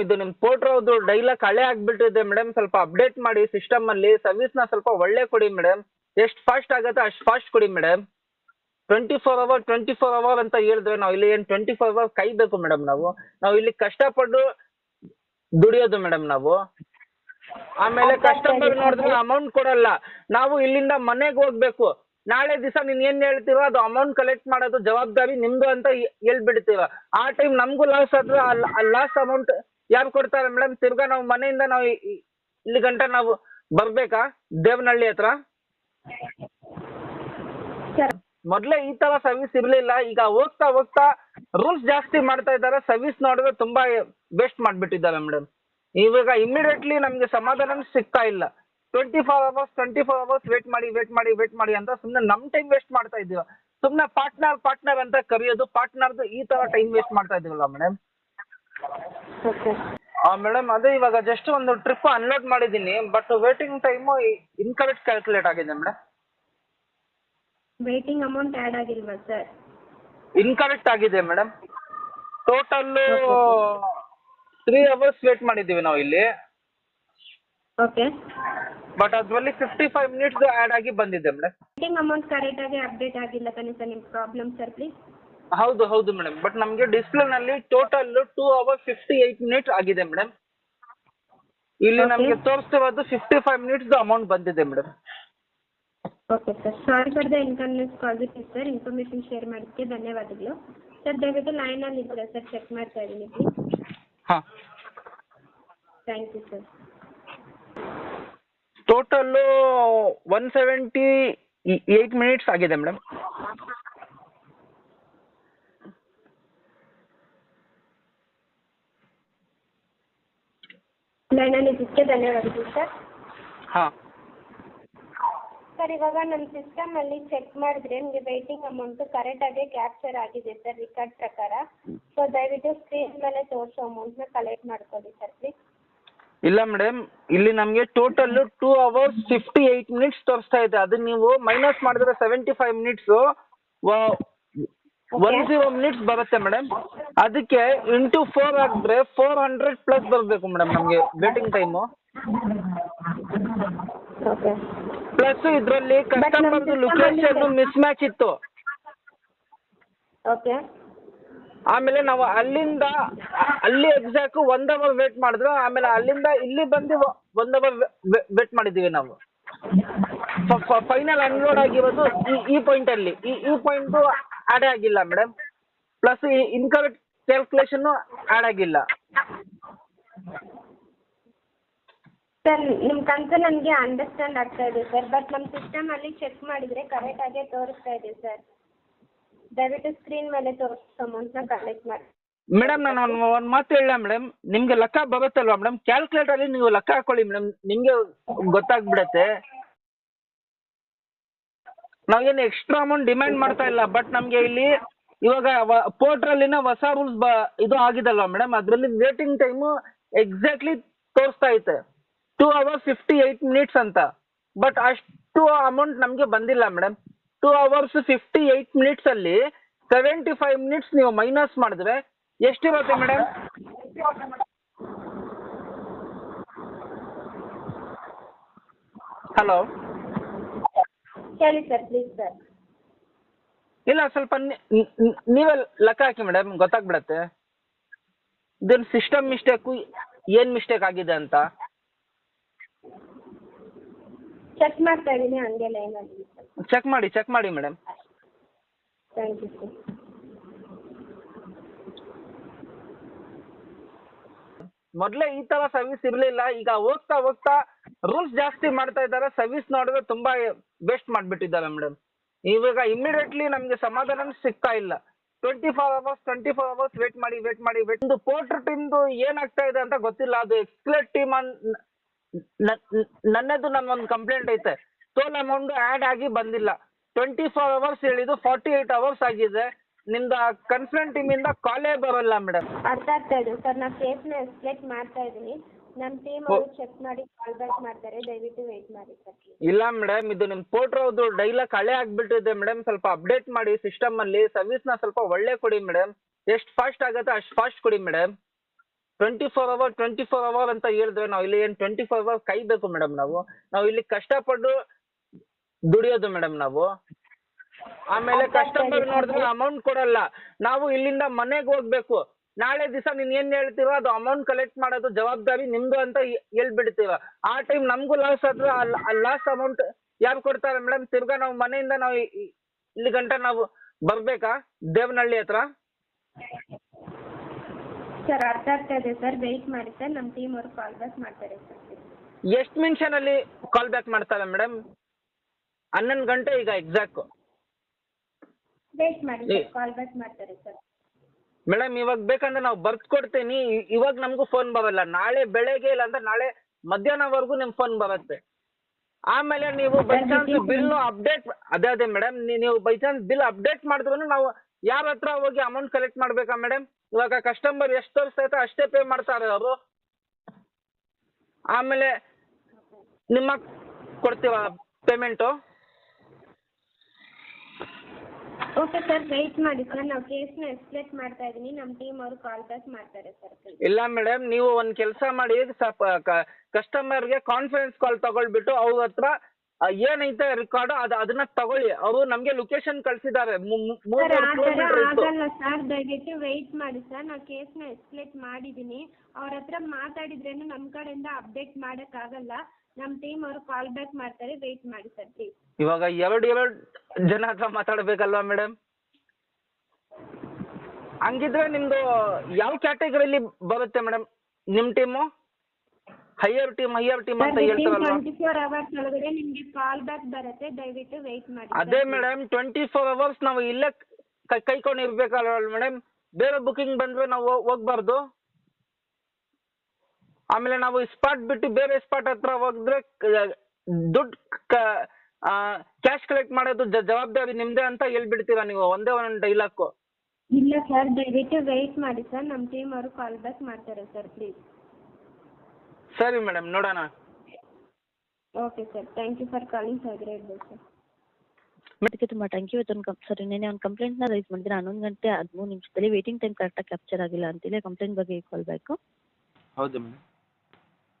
ಇದು ನಿಮ್ ಪೋರ್ಟ್ರ್ ಅವ್ರದ್ದು ಡೈಲಾಗ್ ಹಳೆ ಆಗ್ಬಿಟ್ಟಿದೆ ಮೇಡಮ್ ಸ್ವಲ್ಪ ಅಪ್ಡೇಟ್ ಮಾಡಿ ಸಿಸ್ಟಮ್ ಅಲ್ಲಿ. ಸರ್ವಿಸ್ನ ಸ್ವಲ್ಪ ಒಳ್ಳೆ ಕೊಡಿ ಮೇಡಮ್ ಎಷ್ಟು ಫಾಸ್ಟ್ ಆಗುತ್ತೆ ಅಷ್ಟು ಫಾಸ್ಟ್ ಕೊಡಿ madam twenty four hour twenty four hour ಅಂತ ಹೇಳಿದ್ರೆ ನಾವು ಇಲ್ಲಿ ಏನು ಟ್ವೆಂಟಿ ಫೋರ್ ಅವರ್ ಬೇಕು ಮೇಡಮ್ ನಾವು? ನಾವು ಇಲ್ಲಿ ಕಷ್ಟಪಟ್ಟು ದುಡಿಯೋದು ಮೇಡಮ್ ನಾವು. ಆಮೇಲೆ ಕಸ್ಟಮರ್ ನೋಡಿದ್ರೆ ಅಮೌಂಟ್ ಕೊಡಲ್ಲ. ನಾವು ಇಲ್ಲಿಂದ ಮನೆಗೆ ಹೋಗ್ಬೇಕು. ನಾಳೆ ದಿವಸ ನೀನ್ ಏನ್ ಹೇಳ್ತೀರೋ ಅದು ಅಮೌಂಟ್ ಕಲೆಕ್ಟ್ ಮಾಡೋದು ಜವಾಬ್ದಾರಿ ನಿಮ್ದು ಅಂತ ಹೇಳ್ಬಿಡ್ತೀವ. ಹೇಳ್ಬಿಡ್ತೀರ ಆ ಟೈಮ್ ನಮಗೂ ಲಾಸ್ ಆದ್ರೆ ಆ ಲಾಸ್ ಅಮೌಂಟ್ ಯಾರು ಕೊಡ್ತಾರೆ ಮೇಡಮ್ ತಿರ್ಗಾ ನಾವು ಮನೆಯಿಂದ ನಾವು ಇಲ್ಲಿ ಗಂಟ ನಾವು ಬರ್ಬೇಕಾ? ದೇವನಹಳ್ಳಿ ಹತ್ರ? ಮೊದಲೇ ಈ ತರ ಸರ್ವಿಸ್ ಇರ್ಲಿಲ್ಲ. ಈಗ ಹೋಗ್ತಾ ಹೋಗ್ತಾ ರೂಲ್ಸ್ ಜಾಸ್ತಿ ಮಾಡ್ತಾ ಇದ್ದಾರೆ. ಸರ್ವಿಸ್ ನೋಡಿದ್ರೆ ತುಂಬಾ ವೇಸ್ಟ್ ಮಾಡ್ಬಿಟ್ಟಿದ್ದಾರೆ ಮೇಡಮ್ ಇವಾಗ ಇಮಿಡಿಯೇಟ್ಲಿ ನಮ್ಗೆ ಸಮಾಧಾನ ಸಿಗ್ತಾ ಇಲ್ಲ. Twenty four hours twenty four hours wait ಮಾಡಿ ವೇಟ್ ಮಾಡಿ ವೇಟ್ ಮಾಡಿ ಅಂತ ಸುಮ್ಮನೆ ನಮ್ ಟೈಮ್ ವೇಸ್ಟ್ ಮಾಡ್ತಾ ಇದೀವ ಸುಮ್ಮನೆ ಪಾರ್ಟ್ನರ್ ಪಾರ್ಟ್ನರ್ ಅಂತ ಕರೆಯೋದು ಪಾರ್ಟ್ನರ್ದು ಈ ತರ ಟೈಮ್ ವೇಸ್ಟ್ ಮಾಡ್ತಾ ಇದೀವಲ್ಲ ಮೇಡಮ್ ಓಕೆ ಮೇಡಮ್ ಅದೇ ಇವಾಗ ಜಸ್ಟ್ ಒಂದು ಟ್ರಿಪ್ ಅನ್ಲೋಡ್ ಮಾಡಿದ್ದೀನಿ but waiting time incorrect calculate ಆಗಿದೆ ಮೇಡಮ್ ವೇಟಿಂಗ್ ಅಮೌಂಟ್ ಆ್ಯಡ್ ಆಗಿಲ್ವಾ ಸರ್ ಇನ್ಕರೆಕ್ಟ್ ಆಗಿದೆ madam total three hours wait ಮಾಡಿದ್ದೀವಿ ನಾವು ಇಲ್ಲಿ. ಓಕೆ ಬಟ್ ಅದರಲ್ಲಿ ಫಿಫ್ಟಿ ಫೈವ್ ಮಿನಿಟ್ಸ್ ಆ್ಯಡ್ ಆಗಿ ಬಂದಿದೆ ಮೇಡಮ್ ವೇಟಿಂಗ್ ಅಮೌಂಟ್ ಕರೆಕ್ಟಾಗಿ ಅಪ್ಡೇಟ್ ಆಗಿಲ್ಲ ತಾನೇ ಸರ್ ನಿಮ್ಮ ಪ್ರಾಬ್ಲಮ್ ಸರ್ ಪ್ಲೀಸ್ ಹೌದು ಹೌದು ಮೇಡಮ್ ಬಟ್ ನಮಗೆ ಡಿಸ್ಪ್ಲೇನಲ್ಲಿ total two hour fifty eight minutes ಆಗಿದೆ ಮೇಡಮ್ ಇಲ್ಲಿ ನಮಗೆ ತೋರಿಸ್ತಿರೋದು ಫಿಫ್ಟಿ ಫೈವ್ ಮಿನಿಟ್ಸ್ ಅಮೌಂಟ್ ಬಂದಿದೆ madam okay sir sorry for the inconvenience positive sir information share ಮಾಡಿದ್ದಕ್ಕೆ ಧನ್ಯವಾದಗಳು. ಸರ್ ದಯವಿಟ್ಟು ಲೈನಲ್ಲಿ ಇದ್ದೀರಾ ಸರ್ ಚೆಕ್ ಮಾಡ್ತಾ ಇದ್ದೀನಿ ಪ್ಲೀಸ್ ಹಾಂ. Thank you sir total one seventy eight minutes ಆಗಿದೆ ಮೇಡಮ್ ಲೈನಲ್ಲಿ ಇದಕ್ಕೆ ಧನ್ಯವಾದಗಳು ಸರ್ ಹಾಂ. ಸರ್ ಇವಾಗ ನಮ್ಮ ಸಿಸ್ಟಮಲ್ಲಿ ಚೆಕ್ ಮಾಡಿದ್ರೆ ನಿಮಗೆ ವೇಟಿಂಗ್ ಅಮೌಂಟು ಕರೆಕ್ಟಾಗಿ ಕ್ಯಾಪ್ಚರ್ ಆಗಿದೆ ಸರ್ ರಿಕಾರ್ಡ್ ಪ್ರಕಾರ. ಸೊ ದಯವಿಟ್ಟು ಸ್ಕ್ರೀನ್ ಮೇಲೆ ತೋರಿಸೋ ಅಮೌಂಟ್ನ ಕಲೆಕ್ಟ್ ಮಾಡ್ಕೊಳ್ಳಿ ಸರ್ ಪ್ಲೀಸ್ ಇಲ್ಲ ಮೇಡಮ್ ಇಲ್ಲಿ ನಮಗೆ total two hours fifty eight minutes ತೋರಿಸ್ತಾ ಇದೆ. ಅದು ನೀವು ಮೈನಸ್ ಮಾಡಿದ್ರೆ seventy five minutes one zero minutes ಬರುತ್ತೆ ಮೇಡಮ್ ಅದಕ್ಕೆ ಇಂಟು ಫೋರ್ ಹಾಕಿದ್ರೆ ಫೋರ್ ಹಂಡ್ರೆಡ್ ಪ್ಲಸ್ ಬರಬೇಕು ಮೇಡಮ್ ನಮಗೆ ವೇಟಿಂಗ್ ಟೈಮು ಓಕೆ ಪ್ಲಸ್ ಇದರಲ್ಲಿ ಕಸ್ಟಮರ್ದು ಲೊಕೇಶನ್ ಮಿಸ್ ಮ್ಯಾಚ್ ಇತ್ತು. ಓಕೆ ಆಮೇಲೆ ನಾವು ಅಲ್ಲಿಂದ ಅಲ್ಲಿ ಎಕ್ಸಾಕ್ಟ್ ಒನ್ ಅವರ್ ವೇಟ್ ಮಾಡಿದ್ರು. ಆಮೇಲೆ ಅಲ್ಲಿಂದ ಇಲ್ಲಿ ಬಂದು ಒಂದ್ ಅವರ್ ವೇಟ್ ಮಾಡಿದ್ದೀವಿ ನಾವು. ಫೈನಲ್ ಅನ್ಲೋಡ್ ಆಗಿರೋದು ಈ ಈ ಪಾಯಿಂಟ್ ಅಲ್ಲಿ. ಈ ಈ ಪಾಯಿಂಟ್ ಆಡ್ ಆಗಿಲ್ಲ madam plus incorrect calculation add ಆಗಿಲ್ಲ. ಸರ್ ನಿಮ್ಮ ಕನ್ಸರ್ನ್ ನನಗೆ ಅಂಡರ್ಸ್ಟ್ಯಾಂಡ್ ಆಗ್ತಾ ಇದೆ ಸರ್ ಬಟ್ ನಮ್ಮ ಸಿಸ್ಟಮಲ್ಲಿ ಚೆಕ್ ಮಾಡಿದರೆ ಕರೆಕ್ಟಾಗೇ ತೋರಿಸ್ತಾ ಇದೆ ಸರ್ ದಯವಿಟ್ಟು ಸ್ಕ್ರೀನ್ ಮೇಲೆ ತೋರಿಸ್ತಾ ಅಮೌಂಟ್ನ ಕಲೆಕ್ಟ್ ಮಾಡಿ. ಮೇಡಮ್ ನಾನು ಒಂದು ಒಂದು ಮಾತು ಹೇಳ ಮೇಡಮ್ ನಿಮ್ಗೆ ಲೆಕ್ಕ ಬರುತ್ತಲ್ವಾ ಮೇಡಮ್ ಕ್ಯಾಲ್ಕುಲೇಟರ್ ನೀವು ಲೆಕ್ಕ ಹಾಕೊಳ್ಳಿ ಮೇಡಮ್ ನಿಮಗೆ ಗೊತ್ತಾಗ್ಬಿಡತ್ತೆ. ನಾವೇನು ಎಕ್ಸ್ಟ್ರಾ ಅಮೌಂಟ್ ಡಿಮ್ಯಾಂಡ್ ಮಾಡ್ತಾ ಇಲ್ಲ ಬಟ್ ನಮಗೆ ಇಲ್ಲಿ ಇವಾಗ ಪೋರ್ಟ್ರಲ್ಲಿನ ಹೊಸ ರೂಲ್ಸ್ ಬ, ಇದು ಆಗಿದಲ್ವಾ ಮೇಡಮ್ ಅದರಲ್ಲಿ ವೇಟಿಂಗ್ ಟೈಮು ಎಕ್ಸಾಕ್ಟ್ಲಿ ತೋರಿಸ್ತಾ ಐತೆ. Two hours fifty eight minutes ಅಂತ. ಬಟ್ ಅಷ್ಟು ಅಮೌಂಟ್ ನಮಗೆ ಬಂದಿಲ್ಲ madam two hours fifty eight ಮಿನಿಟ್ಸಲ್ಲಿ seventy five minutes ನೀವು ಮೈನಸ್ ಮಾಡಿದ್ರೆ ಎಷ್ಟಿರುತ್ತೆ ಮೇಡಮ್ ಹಲೋ ಹೇಳಿ ಸರ್ ಪ್ಲೀಸ್ ಸರ್ ಇಲ್ಲ ಸ್ವಲ್ಪ ನೀವೇ ಲೆಕ್ಕ ಹಾಕಿ ಮೇಡಮ್ ಗೊತ್ತಾಗ್ಬಿಡತ್ತೆ. ಇದನ್ ಸಿಸ್ಟಮ್ ಮಿಸ್ಟೇಕು ಏನು ಮಿಸ್ಟೇಕ್ ಆಗಿದೆ ಅಂತ. ಚೆಕ್ ಮಾಡ್ತಾ ಇದ್ದೀನಿ ಹಂಗೆ ಲೈನಲ್ಲಿ ಚೆಕ್ ಮಾಡಿ ಚೆಕ್ ಮಾಡಿ ಮೇಡಮ್ ಥ್ಯಾಂಕ್ ಯು ಸರ್ ಮೊದಲೇ ಈ ತರ ಸರ್ವಿಸ್ ಇರಲಿಲ್ಲ ಈಗ ಹೋಗ್ತಾ ಹೋಗ್ತಾ ರೂಲ್ಸ್ ಜಾಸ್ತಿ ಮಾಡ್ತಾ ಇದ್ದಾರೆ ಸರ್ವಿಸ್ ನೋಡಿದ್ರೆ ತುಂಬಾ ವೇಸ್ಟ್ ಮಾಡಿಬಿಟ್ಟಿದ್ದಾರೆ ಮೇಡಮ್ ಇವಾಗ ಇಮಿಡಿಯೇಟ್ಲಿ ನಮಗೆ ಸಮಾಧಾನ ಸಿಗ್ತಾ ಇಲ್ಲ. Twenty four hours twenty four hours wait ಮಾಡಿ ವೇಟ್ ಮಾಡಿ ವೇಟ್ ಒಂದು ಪೋರ್ಟ್ರ್ ಟೀಮ್ದು ಏನಾಗ್ತಾ ಇದೆ ಅಂತ ಗೊತ್ತಿಲ್ಲ. ಅದು ಎಕ್ಸ್ಕ್ಲೇಟ್ ಟೀಮ್ ಅನ್ ನನ್ನದು ನನ್ನ ಒಂದು ಕಂಪ್ಲೇಂಟ್ ಐತೆ. ಟೋಲ್ ಅಮೌಂಟ್ ಆ್ಯಡ್ ಆಗಿ ಬಂದಿಲ್ಲ. ಟ್ವೆಂಟಿ ಫೋರ್ ಅವರ್ಸ್ ಹೇಳಿದ್ದು ಫಾರ್ಟಿ ಏಯ್ಟ್ ಅವರ್ಸ್ ಆಗಿದೆ. ನಿಮ್ದು ಕನ್ಸರ್ನ್ ಟೀಮಿಂದ ಕಾಲೇ ಬರೋಲ್ಲ ಮೇಡಮ್ ಅರ್ಥ ಆಗ್ತಾ ಇದೆ. ಸರ್, ನಾನು ಕೇಸ್ನ ಎಕ್ಸ್ಪ್ಲೇಟ್ ಮಾಡ್ತಾ ಇದ್ದೀನಿ. ನಮ್ಮ ಟೀಮ್ ಅವರು ಚೆಕ್ ಮಾಡಿ ಕಾಲ್ ಬ್ಯಾಕ್ ಮಾಡ್ತಾರೆ ದಯವಿಟ್ಟು ವೇಟ್ ಮಾಡಿ ಸರ್. ಇಲ್ಲ ಮೇಡಮ್ ಇದು ನಿಮ್ಮ ಪೋರ್ಟರ್ ಅವ್ರದ್ದು ಡೈಲಾಗ್ ಹಳೆ ಆಗ್ಬಿಟ್ಟಿದೆ ಮೇಡಮ್ ಸ್ವಲ್ಪ ಅಪ್ಡೇಟ್ ಮಾಡಿ ಸಿಸ್ಟಮ್ ಅಲ್ಲಿ ಸರ್ವಿಸ್ನ ಸ್ವಲ್ಪ ಒಳ್ಳೆ ಕೊಡಿ ಮೇಡಮ್ ಎಷ್ಟು ಫಾಸ್ಟ್ ಆಗುತ್ತೆ ಅಷ್ಟು ಫಾಸ್ಟ್ ಕೊಡಿ madam twenty four hour twenty four hour ಅಂತ ಹೇಳಿದ್ರೆ ನಾವು ಇಲ್ಲಿ ಏನ್ ಟ್ವೆಂಟಿ ಫೋರ್ ಅವರ್ ಕಾಯ್ಬೇಕು ಮೇಡಮ್ ನಾವು. ನಾವು ಇಲ್ಲಿ ಕಷ್ಟಪಟ್ಟು ದುಡಿಯೋದು ಮೇಡಮ್ ನಾವು. ಆಮೇಲೆ ಕಸ್ಟಮರ್ ನೋಡಿದ್ರೆ ಅಮೌಂಟ್ ಕೊಡಲ್ಲ. ನಾವು ಇಲ್ಲಿಂದ ಮನೆಗೆ ಹೋಗ್ಬೇಕು. ನಾಳೆ ದಿವಸ ನೀನ್ ಏನ್ ಹೇಳ್ತೀರೋ ಅದು ಅಮೌಂಟ್ ಕಲೆಕ್ಟ್ ಮಾಡೋದು ಜವಾಬ್ದಾರಿ ನಿಮ್ದು ಅಂತ ಹೇಳ್ಬಿಡ್ತೀವ. ಆ ಟೈಮ್ ನಮಗೂ ಲಾಸ್ ಆದ್ರೆ ಆ ಲಾಸ್ ಅಮೌಂಟ್ ಯಾರು ಕೊಡ್ತಾರೆ ಮೇಡಮ್ ತಿರ್ಗಾ ನಾವು ಮನೆಯಿಂದ ನಾವು ಇಲ್ಲಿ ಗಂಟ ನಾವು ಬರ್ಬೇಕಾ? ದೇವನಹಳ್ಳಿ ಹತ್ರ? ಸರ್ ಅರ್ಥ ಆಗ್ತಾ ಇದೆ ಸರ್. ವೆಯ್ಟ್ ಮಾಡಿ ಸರ್. ನಮ್ಮ ಟೀಮ್ ಅವ್ರು ಕಾಲ್ ಬ್ಯಾಕ್ ಮಾಡ್ತಾರೆ ಸರ್. ಎಷ್ಟು ನಿಮಿಷನಲ್ಲಿ ಕಾಲ್ ಬ್ಯಾಕ್ ಮಾಡ್ತಾರೆ ಮೇಡಮ್ ಹನ್ನೊಂದು ಗಂಟೆ ಈಗ ಎಕ್ಸಾಕ್ಟ್ ವೆಯ್ಟ್ ಮಾಡಿ ಕಾಲ್ ಬ್ಯಾಕ್ ಮಾಡ್ತಾರೆ ಸರ್. ಮೇಡಮ್ ಇವಾಗ ಬೇಕಂದ್ರೆ ನಾವು ಬರ್ದು ಕೊಡ್ತೀನಿ. ಇವಾಗ ನಮಗೂ ಫೋನ್ ಬರಲ್ಲ. ನಾಳೆ ಬೆಳಗ್ಗೆ ಇಲ್ಲ ಅಂದ್ರೆ ನಾಳೆ ಮಧ್ಯಾಹ್ನವರೆಗೂ ನಿಮ್ಮ ಫೋನ್ ಬರುತ್ತೆ. ಆಮೇಲೆ ನೀವು ಬೈ ಚಾನ್ಸ್ ಬಿಲ್ ಅಪ್ಡೇಟ್ ಅದೇ ಅದೇ ಮೇಡಮ್ ನೀವು ಬೈ ಚಾನ್ಸ್ ಬಿಲ್ ಅಪ್ಡೇಟ್ ಮಾಡಿದ್ರು ನಾವು ಯಾರ ಹತ್ರ ಹೋಗಿ ಅಮೌಂಟ್ ಕಲೆಕ್ಟ್ ಮಾಡ್ಬೇಕಾ ಮೇಡಮ್? ಇವಾಗ ಕಸ್ಟಮರ್ ಎಷ್ಟು ತೋರಿಸ್ತೈತೆ ಅಷ್ಟೇ ಪೇ ಮಾಡ್ತಾರೆ ಅವರು. ಆಮೇಲೆ ನಿಮ್ಮ ಕೊಡ್ತೀವ ಪೇಮೆಂಟು ಓಕೆ ಸರ್ ವೆಯ್ಟ್ ಮಾಡಿ. ಸರ್ ನಾವು ಕೇಸ್ನ ಎಕ್ಸ್ಪ್ಲೇಟ್ ಮಾಡ್ತಾ ಇದ್ದೀನಿ. ನಮ್ಮ ಟೀಮ್ ಅವರು ಕಾಲ್ ಬ್ಯಾಕ್ ಮಾಡ್ತಾರೆ ಸರ್ ಇಲ್ಲ ಮೇಡಮ್ ನೀವು ಒಂದು ಕೆಲಸ ಮಾಡಿ ಸ್ವಲ್ಪ ಕಸ್ಟಮರ್ಗೆ ಕಾನ್ಫರೆನ್ಸ್ ಕಾಲ್ ತಗೊಳ್ಬಿಟ್ಟು ಅವ್ರ ಹತ್ರ ಏನೈತೆ ರೆಕಾರ್ಡ್ ಅದು ಅದನ್ನ ತಗೊಳ್ಳಿ. ಅವರು ನಮಗೆ ಲೊಕೇಶನ್ ಕಳ್ಸಿದ್ದಾರೆ. ಆಗಲ್ಲ ಸರ್ ದಯವಿಟ್ಟು ವೆಯ್ಟ್ ಮಾಡಿ ಸರ್ ನಾವು ಕೇಸ್ನ ಎಸ್ಕಲೇಟ್ ಮಾಡಿದ್ದೀನಿ ಅವ್ರ ಹತ್ರ ಮಾತಾಡಿದ್ರೇನು ನಮ್ಮ ಕಡೆಯಿಂದ ಅಪ್ಡೇಟ್ ಮಾಡೋಕ್ಕಾಗಲ್ಲ. ನಮ್ಮ ಟೀಮ್ ಅವರು ಕಾಲ್ ಬ್ಯಾಕ್ ಮಾಡ್ತಾರೆ. ವೆಯ್ಟ್ ಮಾಡಿ ಸರ್ ಪ್ಲೀಸ್ ಇವಾಗ ಎರಡು ಎರಡು ಜನ ಹತ್ರ ಮಾತಾಡ್ಬೇಕಲ್ವಾ ಮೇಡಮ್ ಹಂಗಿದ್ರೆ ನಿಮ್ದು ಯಾವ ಕ್ಯಾಟಗರಿಲಿ ಬರುತ್ತೆ ಮೇಡಮ್ ನಿಮ್ಮ team higher team higher team ಅಂತ ಹೇಳ್ತಾರಲ್ವಾ? ಟ್ವೆಂಟಿ ಫೋರ್ ಅವರ್ಸ್ ಒಳಗಡೆ ನಿಮಗೆ ಕಾಲ್ ಬ್ಯಾಕ್ ಬರುತ್ತೆ ದಯವಿಟ್ಟು ವೆಯ್ಟ್ ಮಾಡಿ ಅದೇ ಮೇಡಮ್ ಟ್ವೆಂಟಿ ಫೋರ್ ಅವರ್ಸ್ ನಾವು ಇಲ್ಲೇ ಕೈ ಕೈಕೊಂಡು ಮೇಡಮ್ ಬೇರೆ ಬುಕಿಂಗ್ ಬಂದ್ರೆ ನಾವು ಹೋಗ್- ಹೋಗ್ಬಾರ್ದು. ಆಮೇಲೆ ನಾವು ಸ್ಪಾಟ್ ಬಿಟ್ಟು ಬೇರೆ ಸ್ಪಾಟ್ ಹತ್ರ ಹೋಗಿದ್ರೆ ದುಡ್ಡು ಕ್ಯಾಶ್ ಕಲೆಕ್ಟ್ ಮಾಡೋದು ಜ- ಜವಾಬ್ದಾರಿ ನಿಮ್ದೇ ಅಂತ ಹೇಳ್ಬಿಡ್ತೀರಾ ನೀವು ಒಂದೇ ಒಂದು ಡೈಲಾಕು ಇಲ್ಲ ಸರ್ ದಯವಿಟ್ಟು ವೆಯ್ಟ್ ಮಾಡಿ ಸರ್ ನಮ್ಮ ಟೀಮ್ ಅವರು ಕಾಲ್ ಬ್ಯಾಕ್ ಮಾಡ್ತಾರೆ ಸರ್ ಪ್ಲೀಸ್ ಸರಿ ಮೇಡಮ್ ನೋಡೋಣ. Okay sir thank you for calling ಸಾಗರ ಇರ್ಬೋದು ಸರ್ ಅದಕ್ಕೆ ತುಂಬ ಥ್ಯಾಂಕ್ ಯು ಇವತ್ತೊಂದು ಕಂ ಸರಿ ನಿನ್ನೆ ಒಂದು ಕಂಪ್ಲೇಂಟ್ನ ರೈಸ್ ಮಾಡಿದ್ರೆ ಹನ್ನೊಂದು ಗಂಟೆ ಹದಿಮೂರು ನಿಮಿಷದಲ್ಲಿ ವೇಟಿಂಗ್ ಟೈಮ್ ಕರೆಕ್ಟಾಗಿ ಕ್ಯಾಪ್ಚರ್ ಆಗಿಲ್ಲ ಅಂತೇಳಿ ಕಂಪ್ಲೇಂಟ್ ಬಗ್ಗೆ ಕಾಲ್ ಬ್ಯಾಕು ಹೌದು ಮೇಡಮ್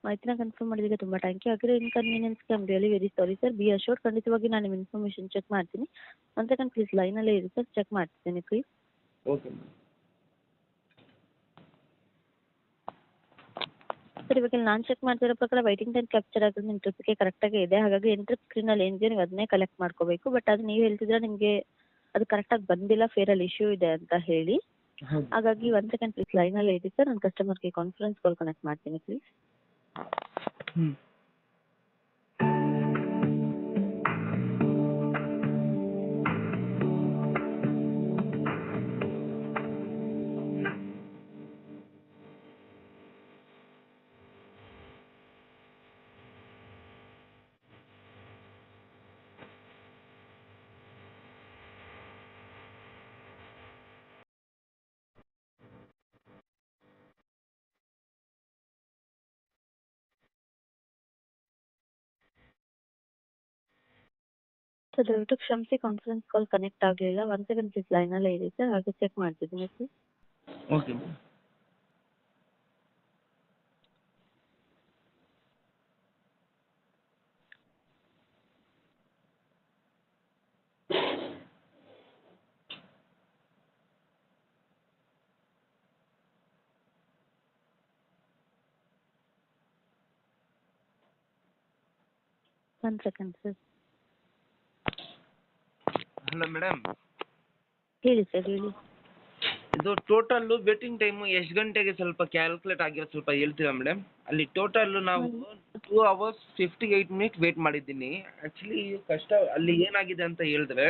ಮಾಹಿತಿನ ಕನ್ಫರ್ಮ್ ಮಾಡಿದ್ದಕ್ಕೆ ತುಂಬಾ ಥ್ಯಾಂಕ್ ಯು ಆಗಿರೋ ಇನ್ಕನ್ವೀನಿಯನ್ಸ್ಗೆ come really very sorry sir be assure ಖಂಡಿತವಾಗಿ ನಾನು ನಿಮ್ಮ ಇನ್ಫಾರ್ಮೇಷನ್ ಚೆಕ್ ಮಾಡ್ತೀನಿ. ಒನ್ ಸೆಕೆಂಡ್ ಪ್ಲೀಸ್ ಲೈನ್ ಲೈನಲ್ಲೇ ಇರಿ ಸರ್ ಚೆಕ್ ಮಾಡ್ತೀನಿ ಪ್ಲೀಸ್ ಓಕೆ ಸರ್ ಇವಾಗ ನಾನು ಚೆಕ್ ಮಾಡ್ತಿರೋ ಪ್ರಕಾರ ವೈಟಿಂಗ್ ಟೈಮ್ ಕ್ಯಾಪ್ಚರ್ ಆಗೋದು ನಿಮ್ಮ ಟ್ರಿಪ್ಗೆ ಕರೆಕ್ಟಾಗಿ ಇದೆ. ಹಾಗಾಗಿ ಎಂಟ್ರಿ ಸ್ಕ್ರೀನಲ್ಲಿ ಏನಿದೆ ನೀವು ಅದನ್ನೇ ಕಲೆಕ್ಟ್ ಮಾಡ್ಕೋಬೇಕು. ಬಟ್ ಅದು ನೀವು ಹೇಳ್ತಿದ್ರೆ ನಿಮಗೆ ಅದು ಕರೆಕ್ಟಾಗಿ ಬಂದಿಲ್ಲ ಫೇರಲ್ಲಿ ಇಶ್ಯೂ ಇದೆ ಅಂತ ಹೇಳಿ. ಹಾಗಾಗಿ ಒಂದು ಸೆಕೆಂಡ್ ಪ್ಲೀಸ್ ಲೈನಲ್ಲಿ ಇರಿ ಸರ್ ನಾನು ಕಸ್ಟಮರ್ಗೆ ಕಾನ್ಫರೆನ್ಸ್ ಕಾಲ್ ಕನೆಕ್ಟ್ ಮಾಡ್ತೀನಿ ಪ್ಲೀಸ್ Hmm. ಸರ್ ದಯವಿಟ್ಟು ಕ್ಷಮಿಸಿ ಕಾನ್ಫರೆನ್ಸ್ ಕಾಲ್ ಕನೆಕ್ಟ್ ಆಗಲಿಲ್ಲ. ಒನ್ ಸೆಕೆಂಡ್ ಪ್ಲೀಸ್ ಲೈನಲ್ಲೇ ಇರಿ ಸರ್ ಹಾಗೆ ಚೆಕ್ ಮಾಡ್ತಿದ್ದೀನಿ sir okay madam one second sir hello madam ಹೇಳಿ ಸರ್ ಹೇಳಿ. ಇದು ಟೋಟಲ್ಲು ವೇಟಿಂಗ್ ಟೈಮು ಎಷ್ಟು ಗಂಟೆಗೆ ಸ್ವಲ್ಪ ಕ್ಯಾಲ್ಕುಲೇಟ್ ಆಗಿರೋ ಸ್ವಲ್ಪ ಹೇಳ್ತೀರಾ ಮೇಡಮ್ ಅಲ್ಲಿ ಟೋಟಲ್ಲು ನಾವು two hours fifty eight minute wait ಮಾಡಿದ್ದೀನಿ. ಆ್ಯಕ್ಚುಲಿ ಕಷ್ಟ ಅಲ್ಲಿ ಏನಾಗಿದೆ ಅಂತ ಹೇಳಿದ್ರೆ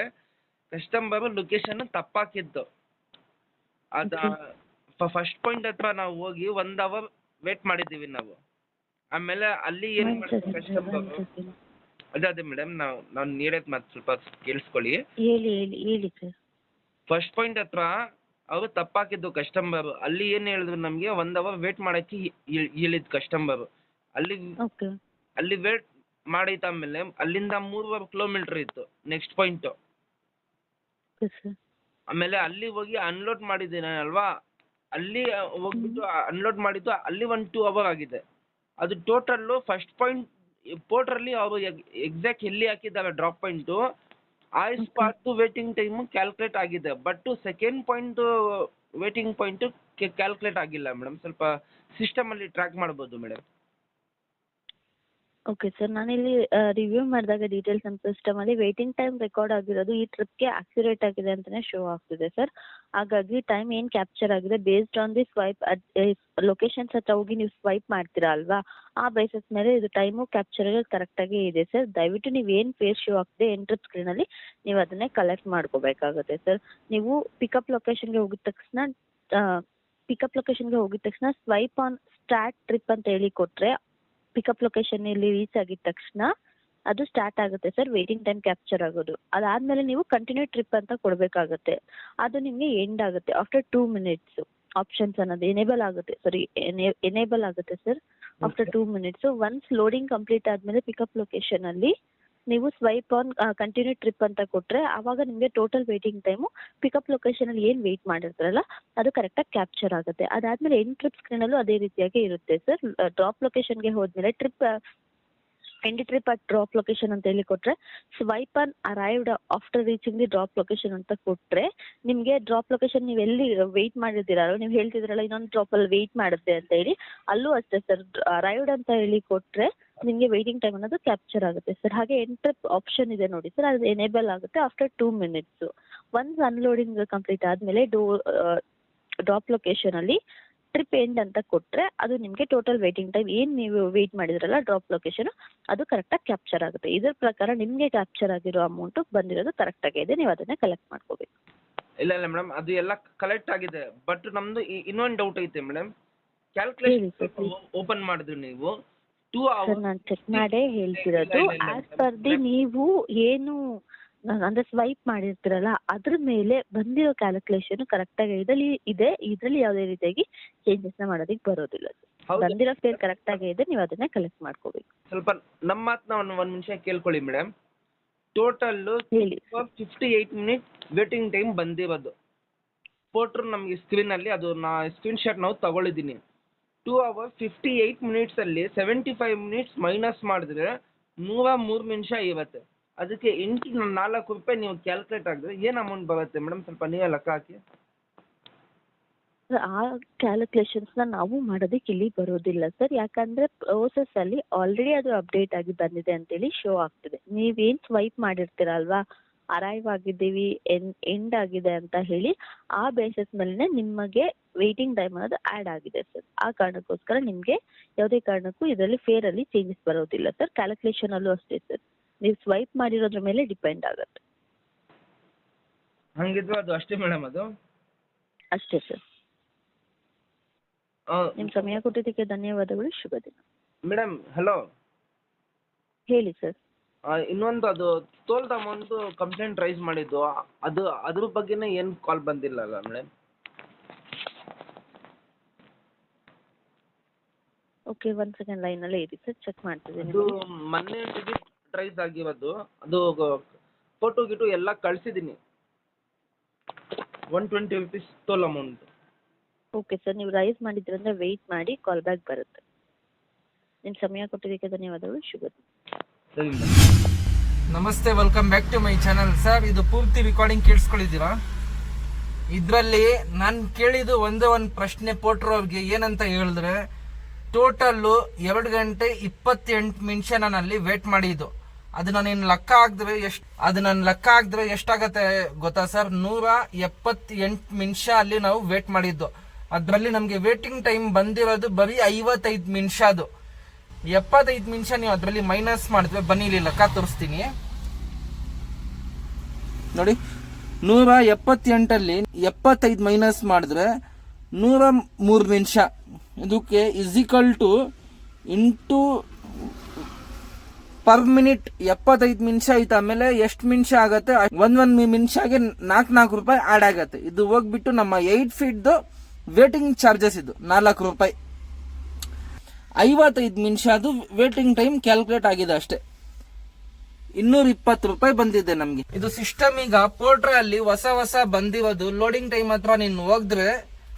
ಕಸ್ಟಮರ್ ಲೊಕೇಶನ್ ತಪ್ಪಾಕಿದ್ದು ಅದು ಫಸ್ಟ್ ಪಾಯಿಂಟ್ ಹತ್ರ ನಾವು ಹೋಗಿ ಒಂದು ಅವರ್ ವೇಟ್ ಮಾಡಿದ್ದೀವಿ ನಾವು. ಆಮೇಲೆ ಅಲ್ಲಿ ಏನು ಮಾಡಿದ್ರು ಕಸ್ಟಮರು ಅದೇ ಅದೇ ಮೇಡಮ್ ನಾವು ನಾನು ನೀಡೋದು ಮತ್ತೆ ಸ್ವಲ್ಪ ಕೇಳಿಸ್ಕೊಳ್ಳಿ. ಹೇಳಿ ಹೇಳಿ ಹೇಳಿ ಸರ್ ಫಸ್ಟ್ ಪಾಯಿಂಟ್ ಹತ್ರ ಅವರು ತಪ್ಪಾಕಿದ್ದು ಕಸ್ಟಮರ್ ಅಲ್ಲಿ ಏನು ಹೇಳಿದ್ರು ನಮಗೆ ಒಂದ್ ಅವರ್ ವೇಟ್ ಮಾಡೋಕ್ಕೆ ಹೇಳಿದ್ ಕಸ್ಟಮರ್ ಅಲ್ಲಿ ಓಕೆ ಅಲ್ಲಿ ವೇಟ್ ಮಾಡಿದ್ದಾದ್ಮೇಲೆ ಅಲ್ಲಿಂದ ಮೂರುವರೆ ಕಿಲೋಮೀಟರ್ ಇತ್ತು ನೆಕ್ಸ್ಟ್ ಪಾಯಿಂಟ್ ಓಕೆ ಸರ್ ಆಮೇಲೆ ಅಲ್ಲಿ ಹೋಗಿ ಅನ್ಲೋಡ್ ಮಾಡಿದ್ದೀನಿ ಅಲ್ವಾ? ಅಲ್ಲಿ ಹೋಗ್ಬಿಟ್ಟು ಅನ್ಲೋಡ್ ಮಾಡಿದ್ದು ಅಲ್ಲಿ ಒಂದು ಟೂ ಅವರ್ ಆಗಿದೆ. ಅದು ಟೋಟಲ್ ಫಸ್ಟ್ ಪಾಯಿಂಟ್ ಪೋರ್ಟ್ರಲ್ಲಿ ಅವರು ಎಕ್ಸಾಕ್ಟ್ ಎಲ್ಲಿ ಹಾಕಿದ್ದಾರೆ ಡ್ರಾಪ್ ಪಾಯಿಂಟು ಆ ಸ್ಪಾಟ್ ವೇಟಿಂಗ್ ಟೈಮು ಕ್ಯಾಲ್ಕುಲೇಟ್ ಆಗಿದೆ. But second point waiting point calculate ಆಗಿಲ್ಲ ಮೇಡಮ್ ಸ್ವಲ್ಪ ಸಿಸ್ಟಮಲ್ಲಿ ಟ್ರ್ಯಾಕ್ ಮಾಡ್ಬೋದು ಮೇಡಮ್ ಓಕೆ ಸರ್ ನಾನಿಲ್ಲಿ ರಿವ್ಯೂ ಮಾಡಿದಾಗ ಡೀಟೇಲ್ಸ್ ನಮ್ಮ ಸಿಸ್ಟಮಲ್ಲಿ ವೇಟಿಂಗ್ ಟೈಮ್ ರೆಕಾರ್ಡ್ ಆಗಿರೋದು ಈ ಟ್ರಿಪ್ಗೆ ಆಕ್ಯುರೇಟ್ ಆಗಿದೆ ಅಂತಲೇ ಶೋ ಆಗ್ತಿದೆ ಸರ್ ಹಾಗಾಗಿ ಟೈಮ್ ಏನು ಕ್ಯಾಪ್ಚರ್ ಆಗಿದೆ based on the swipe locations ಹತ್ರ ಹೋಗಿ ನೀವು ಸ್ವೈಪ್ ಮಾಡ್ತೀರಾ ಅಲ್ವಾ? ಆ ಬೇಸಸ್ ಮೇಲೆ ಇದು ಟೈಮು ಕ್ಯಾಪ್ಚರ್ ಕರೆಕ್ಟಾಗಿ ಇದೆ ಸರ್ ದಯವಿಟ್ಟು ನೀವು ಏನು ಫೇಸ್ ಶೋ ಆಗ್ತಿದೆ ಎಂಟ್ರಿಪ್ ಸ್ಕ್ರೀನಲ್ಲಿ ನೀವು ಅದನ್ನೇ ಕಲೆಕ್ಟ್ ಮಾಡ್ಕೋಬೇಕಾಗುತ್ತೆ ಸರ್ ನೀವು ಪಿಕಪ್ ಲೊಕೇಶನ್ಗೆ ಹೋಗಿದ ತಕ್ಷಣ ಪಿಕಪ್ ಲೊಕೇಶನ್ಗೆ ಹೋಗಿದ ತಕ್ಷಣ ಸ್ವೈಪ್ ಆನ್ ಸ್ಟಾರ್ಟ್ ಟ್ರಿಪ್ ಅಂತ ಹೇಳಿ ಕೊಟ್ಟರೆ ಪಿಕಪ್ ಲೊಕೇಶನ್ ಇಲ್ಲಿ ರೀಚ್ ಆಗಿದ ತಕ್ಷಣ ಅದು ಸ್ಟಾರ್ಟ್ ಆಗುತ್ತೆ ಸರ್ ವೇಟಿಂಗ್ ಟೈಮ್ ಕ್ಯಾಪ್ಚರ್ ಆಗೋದು. ಅದಾದ್ಮೇಲೆ ನೀವು ಕಂಟಿನ್ಯೂ ಟ್ರಿಪ್ ಅಂತ ಕೊಡಬೇಕಾಗುತ್ತೆ. ಅದು ನಿಮಗೆ ಎಂಡ್ ಆಗುತ್ತೆ ಆಫ್ಟರ್ ಟೂ ಮಿನಿಟ್ಸ್ ಆಪ್ಷನ್ಸ್ ಅನ್ನೋದು ಎನೇಬಲ್ ಆಗುತ್ತೆ ಸರಿ ಎನೇಬಲ್ ಆಗುತ್ತೆ sir after two minutes once loading complete ಆದ್ಮೇಲೆ ಪಿಕಪ್ ಲೊಕೇಶನ್ ಅಲ್ಲಿ ನೀವು ಸ್ವೈಪ್ ಆನ್ ಕಂಟಿನ್ಯೂ ಟ್ರಿಪ್ ಅಂತ ಕೊಟ್ಟರೆ ಆವಾಗ ನಿಮಗೆ total waiting time pickup location ಅಲ್ಲಿ ಏನು ವೇಟ್ ಮಾಡಿರ್ತಾರಲ್ಲ, ಅದು ಕರೆಕ್ಟಾಗಿ ಕ್ಯಾಪ್ಚರ್ ಆಗುತ್ತೆ. ಅದಾದ್ಮೇಲೆ ಎಂಡ್ ಟ್ರಿಪ್ ಸ್ಕ್ರೀನಲ್ಲೂ ಅದೇ ರೀತಿಯಾಗಿ ಇರುತ್ತೆ ಸರ್ ಡ್ರಾಪ್ ಲೊಕೇಶನ್ಗೆ ಹೋದ್ಮೇಲೆ trip end trip at drop location ಅಂತ ಹೇಳಿ ಕೊಟ್ರೆ swipe on arrived after reaching the drop location ಅಂತ ಕೊಟ್ರೆ ನಿಮಗೆ ಡ್ರಾಪ್ ಲೊಕೇಶನ್ ನೀವು ಎಲ್ಲಿ ವೆಯ್ಟ್ ಮಾಡಿರ್ತೀರಲ್ಲ ನೀವು ಹೇಳ್ತಿದ್ರಲ್ಲ ಇನ್ನೊಂದು ಡ್ರಾಪಲ್ಲಿ ವೆಯ್ಟ್ ಮಾಡುತ್ತೆ ಅಂತ ಹೇಳಿ, ಅಲ್ಲೂ ಅಷ್ಟೇ ಸರ್ ಅರೈವ್ಡ್ ಅಂತ ಹೇಳಿ ಕೊಟ್ರೆ ನಿಮಗೆ ವೇಟಿಂಗ್ ಟೈಮ್ ಅನ್ನೋದು ಕ್ಯಾಪ್ಚರ್ ಆಗುತ್ತೆ ಸರ್ ಹಾಗೆ ಎಂಟರ್ ಆಪ್ಷನ್ ಇದೆ ನೋಡಿ ಸರ್ ಅದು ಎನೇಬಲ್ ಆಗುತ್ತೆ after two minutes once unloading complete ಆದಮೇಲೆ ಡೋ ಡ್ರಾಪ್ ಲೊಕೇಶನಲ್ಲಿ ಟ್ರಿಪ್ ಎಂಡ್ ಅಂತ ಕೊಟ್ಟರೆ ಅದು ನಿಮಗೆ ಟೋಟಲ್ ವೇಟಿಂಗ್ ಟೈಮ್ ಏನು ನೀವು ವೆಯ್ಟ್ ಮಾಡಿದ್ರಲ್ಲ ಡ್ರಾಪ್ ಲೊಕೇಶನ್ ಅದು ಕರೆಕ್ಟಾಗಿ ಕ್ಯಾಪ್ಚರ್ ಆಗುತ್ತೆ. ಇದರ ಪ್ರಕಾರ ನಿಮಗೆ ಕ್ಯಾಪ್ಚರ್ ಆಗಿರೋ ಅಮೌಂಟು ಬಂದಿರೋದು ಕರೆಕ್ಟಾಗಿ ಇದೆ. ನೀವು ಅದನ್ನೇ ಕಲೆಕ್ಟ್ ಮಾಡ್ಕೋಬೇಕು. ಇಲ್ಲ ಇಲ್ಲ ಮೇಡಮ್ ಅದು ಎಲ್ಲ ಕಲೆಕ್ಟ್ ಆಗಿದೆ. ಬಟ್ ನಮ್ಮದು ಇನ್ನೊಂದು ಡೌಟ್ ಐತೆ ಮೇಡಮ್ ಕ್ಯಾಲ್ಕುಲೇಷನ್ ಓಪನ್ ಮಾಡಿದ್ರಿ ನೀವು. ಟೂ ಸರ್ ನಾನು ಚೆಕ್ ಮಾಡೇ ಹೇಳ್ತಿರೋದು ಆಸ್ ಪರ್ ದಿ ನೀವು ಏನು ಅಂದ್ರೆ ಸ್ವೈಪ್ ಮಾಡಿರ್ತೀರಲ್ಲ ಅದ್ರ ಮೇಲೆ ಬಂದಿರೋ ಕ್ಯಾಲ್ಕುಲೇಷನ್ ಕರೆಕ್ಟಾಗಿ ಇದ್ರಲ್ಲಿ ಇದೆ ಇದರಲ್ಲಿ ಯಾವುದೇ ರೀತಿಯಾಗಿ ಚೇಂಜಸ್ನ ಮಾಡೋದಕ್ಕೆ ಬರೋದಿಲ್ಲ ಹೌದು. ಬಂದಿರೋ ಫೇರ್ ಕರೆಕ್ಟಾಗಿ ಇದೆ ನೀವು ಅದನ್ನ ಕಲೆಕ್ಟ್ ಮಾಡ್ಕೋಬೇಕು. ಸ್ವಲ್ಪ ನಮ್ಮ ಮಾತನ್ನ ಒಂದು ಒಂದು ನಿಮಿಷ ಕೇಳ್ಕೊಳ್ಳಿ ಮೇಡಮ್ ಟೋಟಲ್ ಹೇಳಿ. Fifty eight minute waiting time ಬಂದಿರೋದು. ಪೋಟ್ರು ನಮಗೆ ಸ್ಕ್ರೀನಲ್ಲಿ ಅದು ನಾ ಸ್ಕ್ರೀನ್ ಶಾಟ್ ನಾವು ತಗೊಳಿದ್ದೀನಿ. ಟೂ ಅವರ್ ಫಿಫ್ಟಿ ಏಯ್ಟ್ ಮಿನಿಟ್ಸಲ್ಲಿ ಸೆವೆಂಟಿ ಫೈವ್ ಮಿನಿಟ್ಸ್ ಮೈನಸ್ ಮಾಡಿದ್ರೆ ನೂರ ಮೂರು ನಿಮಿಷ ಇರುತ್ತೆ ಅದಕ್ಕೆ ಎಂಟು, ನಾಲ್ಕು ರೂಪಾಯಿ ನೀವು ಕ್ಯಾಲ್ಕುಲೇಟ್ ಆಗಿದ್ರೆ ಏನು ಅಮೌಂಟ್ ಬರುತ್ತೆ ಮೇಡಮ್ ಸ್ವಲ್ಪ ನೀವೇ ಲೆಕ್ಕ ಹಾಕಿ. ಆ ಕ್ಯಾಲ್ಕುಲೇಷನ್ಸ್ನ ನಾವು ಮಾಡೋದಕ್ಕೆ ಇಲ್ಲಿ ಬರೋದಿಲ್ಲ ಸರ್ ಯಾಕಂದ್ರೆ ಪ್ರೋಸೆಸ್ ಅಲ್ಲಿ ಆಲ್ರೆಡಿ ಅದು ಅಪ್ಡೇಟ್ ಆಗಿ ಬಂದಿದೆ ಅಂತೇಳಿ ಶೋ ಆಗ್ತದೆ. ನೀವೇನು ಸ್ವೈಪ್ ಮಾಡಿರ್ತೀರಲ್ವಾ ಅರೈವ್ ಆಗಿದ್ದೀವಿ ಎನ್ ಎಂಡ್ ಆಗಿದೆ ಅಂತ ಹೇಳಿ ಆ ಬೇಸಸ್ ಮೇಲೆ ನಿಮಗೆ ವೇಟಿಂಗ್ ಟೈಮ್ ಅನ್ನೋದು ಆ್ಯಡ್ ಆಗಿದೆ ಸರ್ ಆ ಕಾರಣಕ್ಕೋಸ್ಕರ ನಿಮಗೆ ಯಾವುದೇ ಕಾರಣಕ್ಕೂ ಇದರಲ್ಲಿ ಫೇರಲ್ಲಿ ಚೇಂಜಸ್ ಬರೋದಿಲ್ಲ ಸರ್ ಕ್ಯಾಲ್ಕುಲೇಷನಲ್ಲೂ ಅಷ್ಟೇ ಸರ್ ನೀವು ಸ್ವೈಪ್ ಮಾಡಿರೋದ್ರ ಮೇಲೆ ಡಿಪೆಂಡ್ ಆಗುತ್ತೆ. ಹಂಗಿದ್ರೆ ಅದು ಅಷ್ಟೇ ಮೇಡಮ್ ಅದು? ಅಷ್ಟೇ ಸರ್ ನಿಮ್ಮ ಸಮಯ ಕೊಟ್ಟಿದ್ದಕ್ಕೆ ಧನ್ಯವಾದಗಳು. ಶುಭ ದಿನ. ಮೇಡಮ್ ಹಲೋ ಹೇಳಿ ಸರ್ ಇನ್ನೊಂದು ಅದು ತೋಲ್ದ ಒಂದು ಕಂಪ್ಲೇಂಟ್ ರೈಸ್ ಮಾಡಿದ್ದು. ಅದು ಅದ್ರ ಬಗ್ಗೆನೇ ಏನು ಕಾಲ್ ಬಂದಿಲ್ಲಲ್ಲ ಮೇಡಮ್ ಓಕೆ ಒನ್ ಸೆಕೆಂಡ್ ಲೈನಲ್ಲೇ ಇರಿ ಸರ್ ಚೆಕ್ ಮಾಡ್ತಿದ್ದೀನಿ ಅದು ಮೊನ್ನೆ ಟಿಕೆಟ್ ರೈಸ್ ಆಗಿರೋದು. ಅದು ಫೋಟೋ ಗಿಟು ಎಲ್ಲ ಕಳಿಸಿದ್ದೀನಿ. One twenty rupees toll amount okay sir ನೀವು ರೈಸ್ ಮಾಡಿದ್ರಂದ್ರೆ ವೆಯ್ಟ್ ಮಾಡಿ ಕಾಲ್ ಬ್ಯಾಕ್ ಬರುತ್ತೆ. ನಿಮ್ಮ ಸಮಯ ಕೊಟ್ಟಿದ್ದಕ್ಕೆ ಧನ್ಯವಾದಗಳು ಶುಭ ನಮಸ್ತೆ welcome back to my channel sir ಇದು ಪೂರ್ತಿ ರೆಕಾರ್ಡಿಂಗ್ ಕೇಳಿಸ್ಕೊಂಡಿದ್ದೀರಾ ಇದರಲ್ಲಿ ನಾನು ಕೇಳಿದ್ದು ಒಂದೇ ಒಂದು ಪ್ರಶ್ನೆ ಪೋಟ್ರು ಅವ್ರಿಗೆ. ಏನಂತ ಹೇಳಿದ್ರೆ ಟೋಟಲ್ಲು ಎರಡು ಗಂಟೆ ಇಪ್ಪತ್ತೆಂಟು ನಿಮಿಷ ನಾನು ಅಲ್ಲಿ ವೇಟ್ ಮಾಡಿದ್ದು. ಅದು ನಾನು ಲೆಕ್ಕ ಹಾಕಿದ್ರೆ ಎಷ್ಟು ಅದು ನಾನು ಲೆಕ್ಕ ಹಾಕಿದ್ರೆ ಎಷ್ಟಾಗತ್ತೆ ಗೊತ್ತಾ ಸರ್ ನೂರ ಎಪ್ಪತ್ತೆಂಟು ನಿಮಿಷ ಅಲ್ಲಿ ನಾವು ವೇಟ್ ಮಾಡಿದ್ದು. ಅದರಲ್ಲಿ ನಮಗೆ ವೇಟಿಂಗ್ ಟೈಮ್ ಬಂದಿರೋದು ಬರೀ ಐವತ್ತೈದು ನಿಮಿಷ ಅದು. ಎಪ್ಪತ್ತೈದು ನಿಮಿಷ ನೀವು ಅದರಲ್ಲಿ ಮೈನಸ್ ಮಾಡಿದ್ರೆ ಬನ್ನಿ ಇಲ್ಲಿ ಲೆಕ್ಕ ತೋರಿಸ್ತೀನಿ. ನೋಡಿ, ನೂರ ಎಪ್ಪತ್ತೆಂಟಲ್ಲಿ ಎಪ್ಪತ್ತೈದು ಮೈನಸ್ ಮಾಡಿದ್ರೆ ನೂರ ಮೂರು ನಿಮಿಷ. ಇದಕ್ಕೆ ಇಸಿಕಲ್ ಟು ಇಂಟು ಪರ್ ಮಿನಿಟ್ ಎಪ್ಪತ್ತೈದು ನಿಮಿಷ ಆಯ್ತು ಆಮೇಲೆ ಎಷ್ಟು ನಿಮಿಷ ಆಗತ್ತೆ? ಒಂದ್ ಒಂದ್ ನಿಮಿಷಗೆ ನಾಲ್ಕು ನಾಲ್ಕು ರೂಪಾಯಿ ಆಡ್ ಆಗತ್ತೆ. ಇದು ಹೋಗ್ಬಿಟ್ಟು ನಮ್ಮ ಏಟ್ ಫೀಟ್ದು ವೇಟಿಂಗ್ ಚಾರ್ಜಸ್ ಇದು. ನಾಲ್ಕು ರೂಪಾಯಿ. ಐವತ್ತೈದು ನಿಮಿಷ ಅದು ವೇಟಿಂಗ್ ಟೈಮ್ ಕ್ಯಾಲ್ಕುಲೇಟ್ ಆಗಿದೆ ಅಷ್ಟೇ. ಇನ್ನೂರ ಇಪ್ಪತ್ತು ರೂಪಾಯಿ ಬಂದಿದೆ ನಮಗೆ. ಇದು ಸಿಸ್ಟಮ್ ಈಗ ಪೋರ್ಟ್ರಲ್ಲಿ ಅಲ್ಲಿ ಹೊಸ ಹೊಸ ಬಂದಿರೋದು. ಲೋಡಿಂಗ್ ಟೈಮ್ ಹತ್ರ ನೀನು ಹೋಗಿದ್ರೆ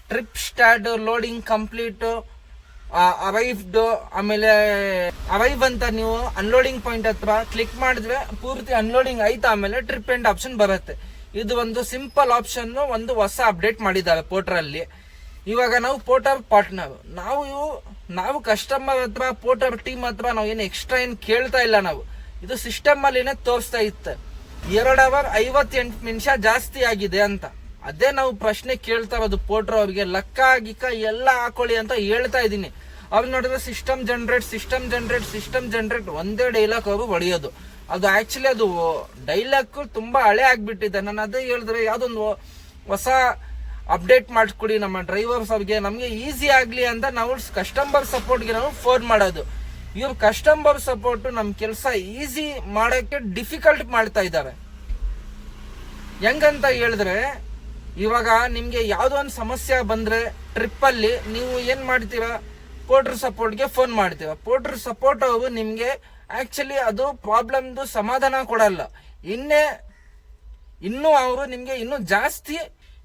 trip start loading complete arrived ಆಮೇಲೆ ಅರೈವ್ ಅಂತ ನೀವು ಅನ್ಲೋಡಿಂಗ್ ಪಾಯಿಂಟ್ ಹತ್ರ ಕ್ಲಿಕ್ ಮಾಡಿದ್ರೆ ಪೂರ್ತಿ ಅನ್ಲೋಡಿಂಗ್ ಆಯ್ತು ಆಮೇಲೆ ಟ್ರಿಪ್ ಎಂಡ್ ಆಪ್ಷನ್ ಬರುತ್ತೆ. ಇದು ಒಂದು ಸಿಂಪಲ್ ಆಪ್ಷನ್ ಒಂದು ಹೊಸ ಅಪ್ಡೇಟ್ ಮಾಡಿದ್ದಾರೆ ಪೋರ್ಟ್ರಲ್ಲಿ ಇವಾಗ ನಾವು ಪೋರ್ಟರ್ ಪಾರ್ಟ್ನರ್ ನಾವು ನಾವು ಕಸ್ಟಮರ್ ಹತ್ರ ಪೋರ್ಟರ್ ಟೀಮ್ ಹತ್ರ ನಾವು ಏನು ಎಕ್ಸ್ಟ್ರಾ ಏನು ಕೇಳ್ತಾ ಇಲ್ಲ ನಾವು. ಇದು ಸಿಸ್ಟಮ್ ಅಲ್ಲಿನೇ ತೋರಿಸ್ತಾ ಇತ್ತು. ಎರಡು ಅವರ್ ಐವತ್ತೆಂಟು ನಿಮಿಷ ಜಾಸ್ತಿ ಆಗಿದೆ ಅಂತ. ಅದೇ ನಾವು ಪ್ರಶ್ನೆ ಕೇಳ್ತಾ ಇರೋದು ಪೋರ್ಟರ್ ಅವ್ರಿಗೆ ಲಕ್ಕ ಗಿಕ್ಕ ಎಲ್ಲ ಹಾಕೊಳ್ಳಿ ಅಂತ ಹೇಳ್ತಾ ಇದ್ದೀನಿ. ಅವ್ರು ನೋಡಿದ್ರೆ system generate system generate system generate ಒಂದೇ ಡೈಲಾಗ್ ಅವರು ಹೊಡೆಯೋದು. ಅದು ಆಕ್ಚುಲಿ ಅದು ಡೈಲಾಗ್ ತುಂಬಾ ಹಳೆ ಆಗ್ಬಿಟ್ಟಿದೆ. ನಾನು ಅದೇ ಹೇಳಿದ್ರೆ ಯಾವ್ದೊಂದು ಹೊಸ ಅಪ್ಡೇಟ್ ಮಾಡಿಸ್ಕೊಡಿ ನಮ್ಮ ಡ್ರೈವರ್ಸ್ ಅವ್ರಿಗೆ. ನಮಗೆ ಈಸಿ ಆಗಲಿ ಅಂತ ನಾವು ಕಸ್ಟಮರ್ ಸಪೋರ್ಟ್ಗೆ ನಾವು ಫೋನ್ ಮಾಡೋದು. ಇವ್ರ ಕಸ್ಟಮರ್ ಸಪೋರ್ಟ್ ನಮ್ಮ ಕೆಲಸ ಈಸಿ ಮಾಡೋಕ್ಕೆ ಡಿಫಿಕಲ್ಟ್ ಮಾಡ್ತಾ ಇದ್ದಾರೆ. ಹೆಂಗಂತ ಹೇಳಿದ್ರೆ, ಇವಾಗ ನಿಮಗೆ ಯಾವುದೋ ಒಂದು ಸಮಸ್ಯೆ ಬಂದರೆ ಟ್ರಿಪ್ಪಲ್ಲಿ ನೀವು ಏನು ಮಾಡ್ತೀರಾ? ಪೋರ್ಟ್ರ್ ಸಪೋರ್ಟ್ಗೆ ಫೋನ್ ಮಾಡ್ತೀವ ಪೋರ್ಟ್ರ್ ಸಪೋರ್ಟ್ ಅವರು ನಿಮಗೆ ಆ್ಯಕ್ಚುಲಿ ಅದು ಪ್ರಾಬ್ಲಮ್ದು ಸಮಾಧಾನ ಕೊಡಲ್ಲ. ಇನ್ನೇ ಇನ್ನೂ ಅವರು ನಿಮಗೆ ಇನ್ನೂ ಜಾಸ್ತಿ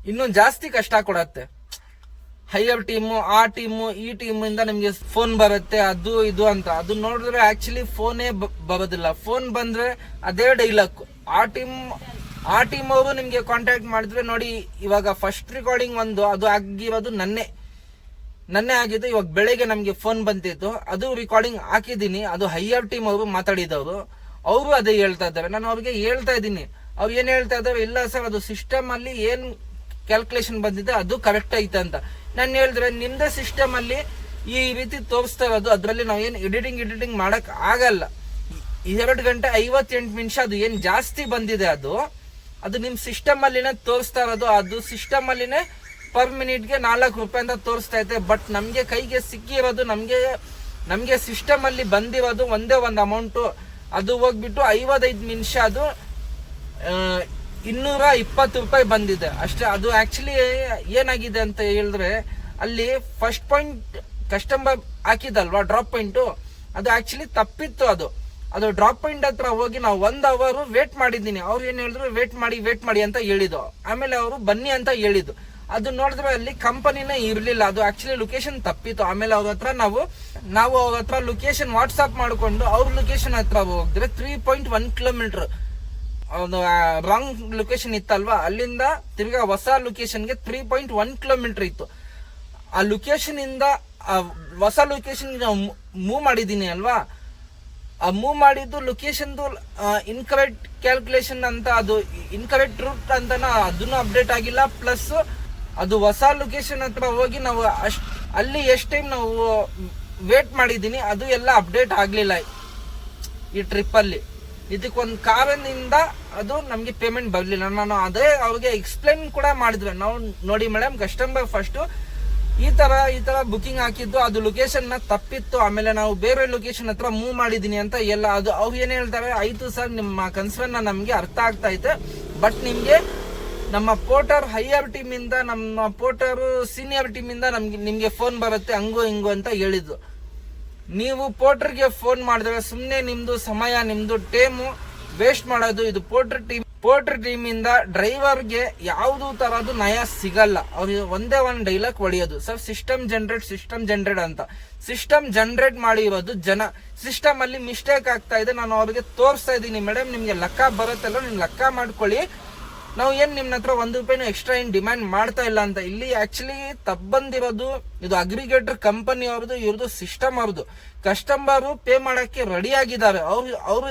ಇನ್ನೂ ಜಾಸ್ತಿ ಕಷ್ಟ ಕೊಡತ್ತೆ. ಹೈಯರ್ ಟೀಮು, ಆ ಟೀಮು, ಈ ಟೀಮಿಂದ ನಿಮಗೆ ಫೋನ್ ಬರುತ್ತೆ, ಅದು ಇದು ಅಂತ. ಅದು ನೋಡಿದ್ರೆ ಆಕ್ಚುಲಿ ಫೋನೇ ಬರೋದಿಲ್ಲ. ಫೋನ್ ಬಂದ್ರೆ ಅದೇ ಡೈಲಾಗ್ ಆ ಟೀಮ್ ಆ ಟೀಮ್ ಅವರು ನಿಮಗೆ ಕಾಂಟ್ಯಾಕ್ಟ್ ಮಾಡಿದ್ರೆ ನೋಡಿ, ಇವಾಗ ಫಸ್ಟ್ ರೆಕಾರ್ಡಿಂಗ್ ಒಂದು, ಅದು ಆಗಿರೋದು ನನ್ನೇ. ನನ್ನೆ ಆಗಿದ್ದು ಇವಾಗ ಬೆಳಗ್ಗೆ ನಮಗೆ ಫೋನ್ ಬಂದಿತ್ತು ಅದು ರೆಕಾರ್ಡಿಂಗ್ ಹಾಕಿದ್ದೀನಿ. ಅದು ಹೈಯರ್ ಟೀಮ್ ಅವರು ಮಾತಾಡಿದವರು. ಅವರು ಅದೇ ಹೇಳ್ತಾ ಇದ್ದಾರೆ. ನಾನು ಅವ್ರಿಗೆ ಹೇಳ್ತಾ ಇದ್ದೀನಿ. ಅವ್ರು ಏನ್ ಹೇಳ್ತಾ ಇದ್ದಾರೆ? ಇಲ್ಲ ಸರ್, ಅದು ಸಿಸ್ಟಮ್ ಅಲ್ಲಿ ಏನ್ ಕ್ಯಾಲ್ಕುಲೇಷನ್ ಬಂದಿದೆ, ಅದು ಕರೆಕ್ಟ್ ಐತೆ ಅಂತ. ನಾನು ಹೇಳಿದ್ರೆ, ನಿಮ್ದೇ ಸಿಸ್ಟಮ್ ಅಲ್ಲಿ ಈ ರೀತಿ ತೋರಿಸ್ತಾ ಇರೋದು, ಅದರಲ್ಲಿ ನಾವು ಏನು ಎಡಿಟಿಂಗ್ ಎಡಿಟಿಂಗ್ ಮಾಡಕ್ ಆಗಲ್ಲ. ಎರಡು ಗಂಟೆ ಐವತ್ತೆಂಟು ನಿಮಿಷ ಅದು ಏನು ಜಾಸ್ತಿ ಬಂದಿದೆ ಅದು ಅದು ನಿಮ್ಮ ಸಿಸ್ಟಮ್ ಅಲ್ಲಿನೇ ತೋರಿಸ್ತಾ ಇರೋದು, ಅದು ಸಿಸ್ಟಮ್ ಅಲ್ಲಿನೇ ಪರ್ ಮಿನಿಟ್ಗೆ ನಾಲ್ಕು ರೂಪಾಯಿ ಅಂತ ತೋರಿಸ್ತಾ ಇದೆ ಬಟ್ ನಮಗೆ ಕೈಗೆ ಸಿಕ್ಕಿರೋದು, ನಮಗೆ ನಮಗೆ ಸಿಸ್ಟಮ್ ಅಲ್ಲಿ ಬಂದಿರೋದು ಒಂದೇ ಒಂದು ಅಮೌಂಟು ಅದು ಹೋಗ್ಬಿಟ್ಟು ಐವತ್ತೈದು ನಿಮಿಷ ಅದು ಇನ್ನೂರ ಇಪ್ಪತ್ತು ರೂಪಾಯಿ ಬಂದಿದೆ. ಅಷ್ಟೇ, ಅದು ಆಕ್ಚುಲಿ ಏನಾಗಿದೆ ಅಂತ ಹೇಳಿದ್ರೆ, ಅಲ್ಲಿ ಫಸ್ಟ್ ಪಾಯಿಂಟ್ ಕಸ್ಟಮರ್ ಹಾಕಿದಲ್ವಾ ಡ್ರಾಪ್ ಪಾಯಿಂಟು ಅದು ಆಕ್ಚುಲಿ ತಪ್ಪಿತ್ತು ಅದು. ಅದು ಡ್ರಾಪ್ ಪಾಯಿಂಟ್ ಹತ್ರ ಹೋಗಿ ನಾವು ಒಂದು ಅವರು ವೇಟ್ ಮಾಡಿದ್ದೀನಿ. ಅವ್ರು ಏನು ಹೇಳಿದ್ರು ವೇಟ್ ಮಾಡಿ ವೇಟ್ ಮಾಡಿ ಅಂತ ಹೇಳಿದ್ದು. ಆಮೇಲೆ ಅವರು ಬನ್ನಿ ಅಂತ ಹೇಳಿದ್ದು. ಅದು ನೋಡಿದ್ರೆ ಅಲ್ಲಿ ಕಂಪನಿನೇ ಇರಲಿಲ್ಲ. ಅದು ಆಕ್ಚುಲಿ ಲೊಕೇಶನ್ ತಪ್ಪಿತ್ತು. ಆಮೇಲೆ ಅವ್ರ ಹತ್ರ ನಾವು ನಾವು ಅವ್ರ ಹತ್ರ ಲೊಕೇಶನ್ ವಾಟ್ಸ್ಆಪ್ ಮಾಡಿಕೊಂಡು, ಅವ್ರ ಲೊಕೇಶನ್ ಹತ್ರ ಹೋಗಿದ್ರೆ ತ್ರೀ ಪಾಯಿಂಟ್ ಒನ್ ಕಿಲೋಮೀಟರ್ ಒಂದು ರಾಂಗ್ ಲೊಕೇಶನ್ ಇತ್ತಲ್ವಾ? ಅಲ್ಲಿಂದ ತಿರ್ಗಾ ಹೊಸ ಲೊಕೇಶನ್ಗೆ ತ್ರೀ ಪಾಯಿಂಟ್ ಒನ್ ಕಿಲೋಮೀಟರ್ ಇತ್ತು. ಆ ಲೊಕೇಶನ್ ಇಂದ ಹೊಸ ಲೊಕೇಶನ್ ಮೂವ್ ಮಾಡಿದ್ದೀನಿ ಅಲ್ವಾ? ಆ ಮೂವ್ ಮಾಡಿದ್ದು ಲೊಕೇಶನ್ದು ಇನ್ಕರೆಕ್ಟ್ ಕ್ಯಾಲ್ಕುಲೇಷನ್ ಅಂತ, ಅದು ಇನ್ಕರೆಕ್ಟ್ ರೂಟ್ ಅಂತ ಅದನ್ನು ಅಪ್ಡೇಟ್ ಆಗಿಲ್ಲ. ಪ್ಲಸ್ ಅದು ಹೊಸ ಲೊಕೇಶನ್ ಹತ್ರ ಹೋಗಿ ನಾವು ಅಷ್ಟ್, ಅಲ್ಲಿ ಎಷ್ಟು ಟೈಮ್ ನಾವು ವೇಟ್ ಮಾಡಿದ್ದೀನಿ ಅದು ಎಲ್ಲ ಅಪ್ಡೇಟ್ ಆಗಲಿಲ್ಲ ಈ ಟ್ರಿಪ್ ಅಲ್ಲಿ. ಇದಕ್ಕೊಂದು ಕಾರಣದಿಂದ ಅದು ನಮಗೆ ಪೇಮೆಂಟ್ ಬರಲಿಲ್ಲ. ನಾನು ಅದೇ ಅವ್ರಿಗೆ ಎಕ್ಸ್ಪ್ಲೈನ್ ಕೂಡ ಮಾಡಿದ್ವಿ. ನಾವು ನೋಡಿ ಮೇಡಮ್ ಕಸ್ಟಮರ್ ಫಸ್ಟ್ ಈ ತರ ಈ ತರ ಬುಕಿಂಗ್ ಹಾಕಿದ್ದು, ಅದು ಲೊಕೇಶನ್ನ ತಪ್ಪಿತ್ತು. ಆಮೇಲೆ ನಾವು ಬೇರೆ ಲೊಕೇಶನ್ ಹತ್ರ ಮೂವ್ ಮಾಡಿದೀನಿ ಅಂತ ಎಲ್ಲ ಅದು ಅವ್ರು ಏನು ಹೇಳ್ತಾರೆ, ಆಯಿತು ಸರ್ ನಿಮ್ಮ ಕನ್ಸರ್ನ್ ನಮಗೆ ಅರ್ಥ ಆಗ್ತಾ ಐತೆ. ಬಟ್ ನಿಮಗೆ ನಮ್ಮ ಪೋರ್ಟರ್ ಹೈಯರ್ ಟೀಮ್ ಇಂದ, ನಮ್ಮ ಪೋರ್ಟರ್ ಸೀನಿಯರ್ ಟೀಮ್ ಇಂದ ನಮ್ಗೆ ನಿಮ್ಗೆ ಫೋನ್ ಬರುತ್ತೆ, ಹಂಗೋ ಹಿಂಗೋ ಅಂತ ಹೇಳಿದ್ದು. ನೀವು ಪೋರ್ಟರ್ಗೆ ಫೋನ್ ಮಾಡಿದ್ರೆ ಸುಮ್ಮನೆ ನಿಮ್ದು ಸಮಯ, ನಿಮ್ದು ಟೇಮು ವೇಸ್ಟ್ ಮಾಡೋದು ಇದು ಪೋರ್ಟರ್ ಟೀಮ್. ಪೋರ್ಟರ್ ಟೀಮ್ ಇಂದ ಡ್ರೈವರ್ಗೆ ಯಾವುದು ತರದು ನಯ ಸಿಗಲ್ಲ. ಅವ್ರಿಗೆ ಒಂದೇ ಒಂದು ಡೈಲಾಗ್ ಹೊಡೆಯೋದು. Sir system generate system generate ಅಂತ. ಸಿಸ್ಟಮ್ ಜನರೇಟ್ ಮಾಡಿರೋದು ಜನ. ಸಿಸ್ಟಮ್ ಅಲ್ಲಿ ಮಿಸ್ಟೇಕ್ ಆಗ್ತಾ ಇದೆ. ನಾನು ಅವರಿಗೆ ತೋರಿಸ್ತಾ ಇದ್ದೀನಿ. ಮೇಡಮ್ ನಿಮಗೆ ಲೆಕ್ಕ ಬರುತ್ತಲ್ಲ ನೀವು ಲೆಕ್ಕ ಮಾಡ್ಕೊಳ್ಳಿ. ನಾವು ಏನ್ ನಿಮ್ನ ಹತ್ರ ಒಂದು ರೂಪಾಯಿನೂ ಎಕ್ಸ್ಟ್ರಾ ಏನ್ ಡಿಮ್ಯಾಂಡ್ ಮಾಡ್ತಾ ಇಲ್ಲ ಅಂತ, ಇಲ್ಲಿ ಆಕ್ಚುಲಿ ತಬ್ಬಂದಿರೋದು ಇದು ಅಗ್ರಿಗೇಟರ್ ಕಂಪನಿ ಅವ್ರದ್ದು ಇವ್ರದ್ದು ಸಿಸ್ಟಮ್ ಅವ್ರದ್ದು ಕಸ್ಟಮರ್ ಪೇ ಮಾಡಕ್ಕೆ ರೆಡಿ ಆಗಿದ್ದಾರೆ. ಅವ್ರು, ಅವರು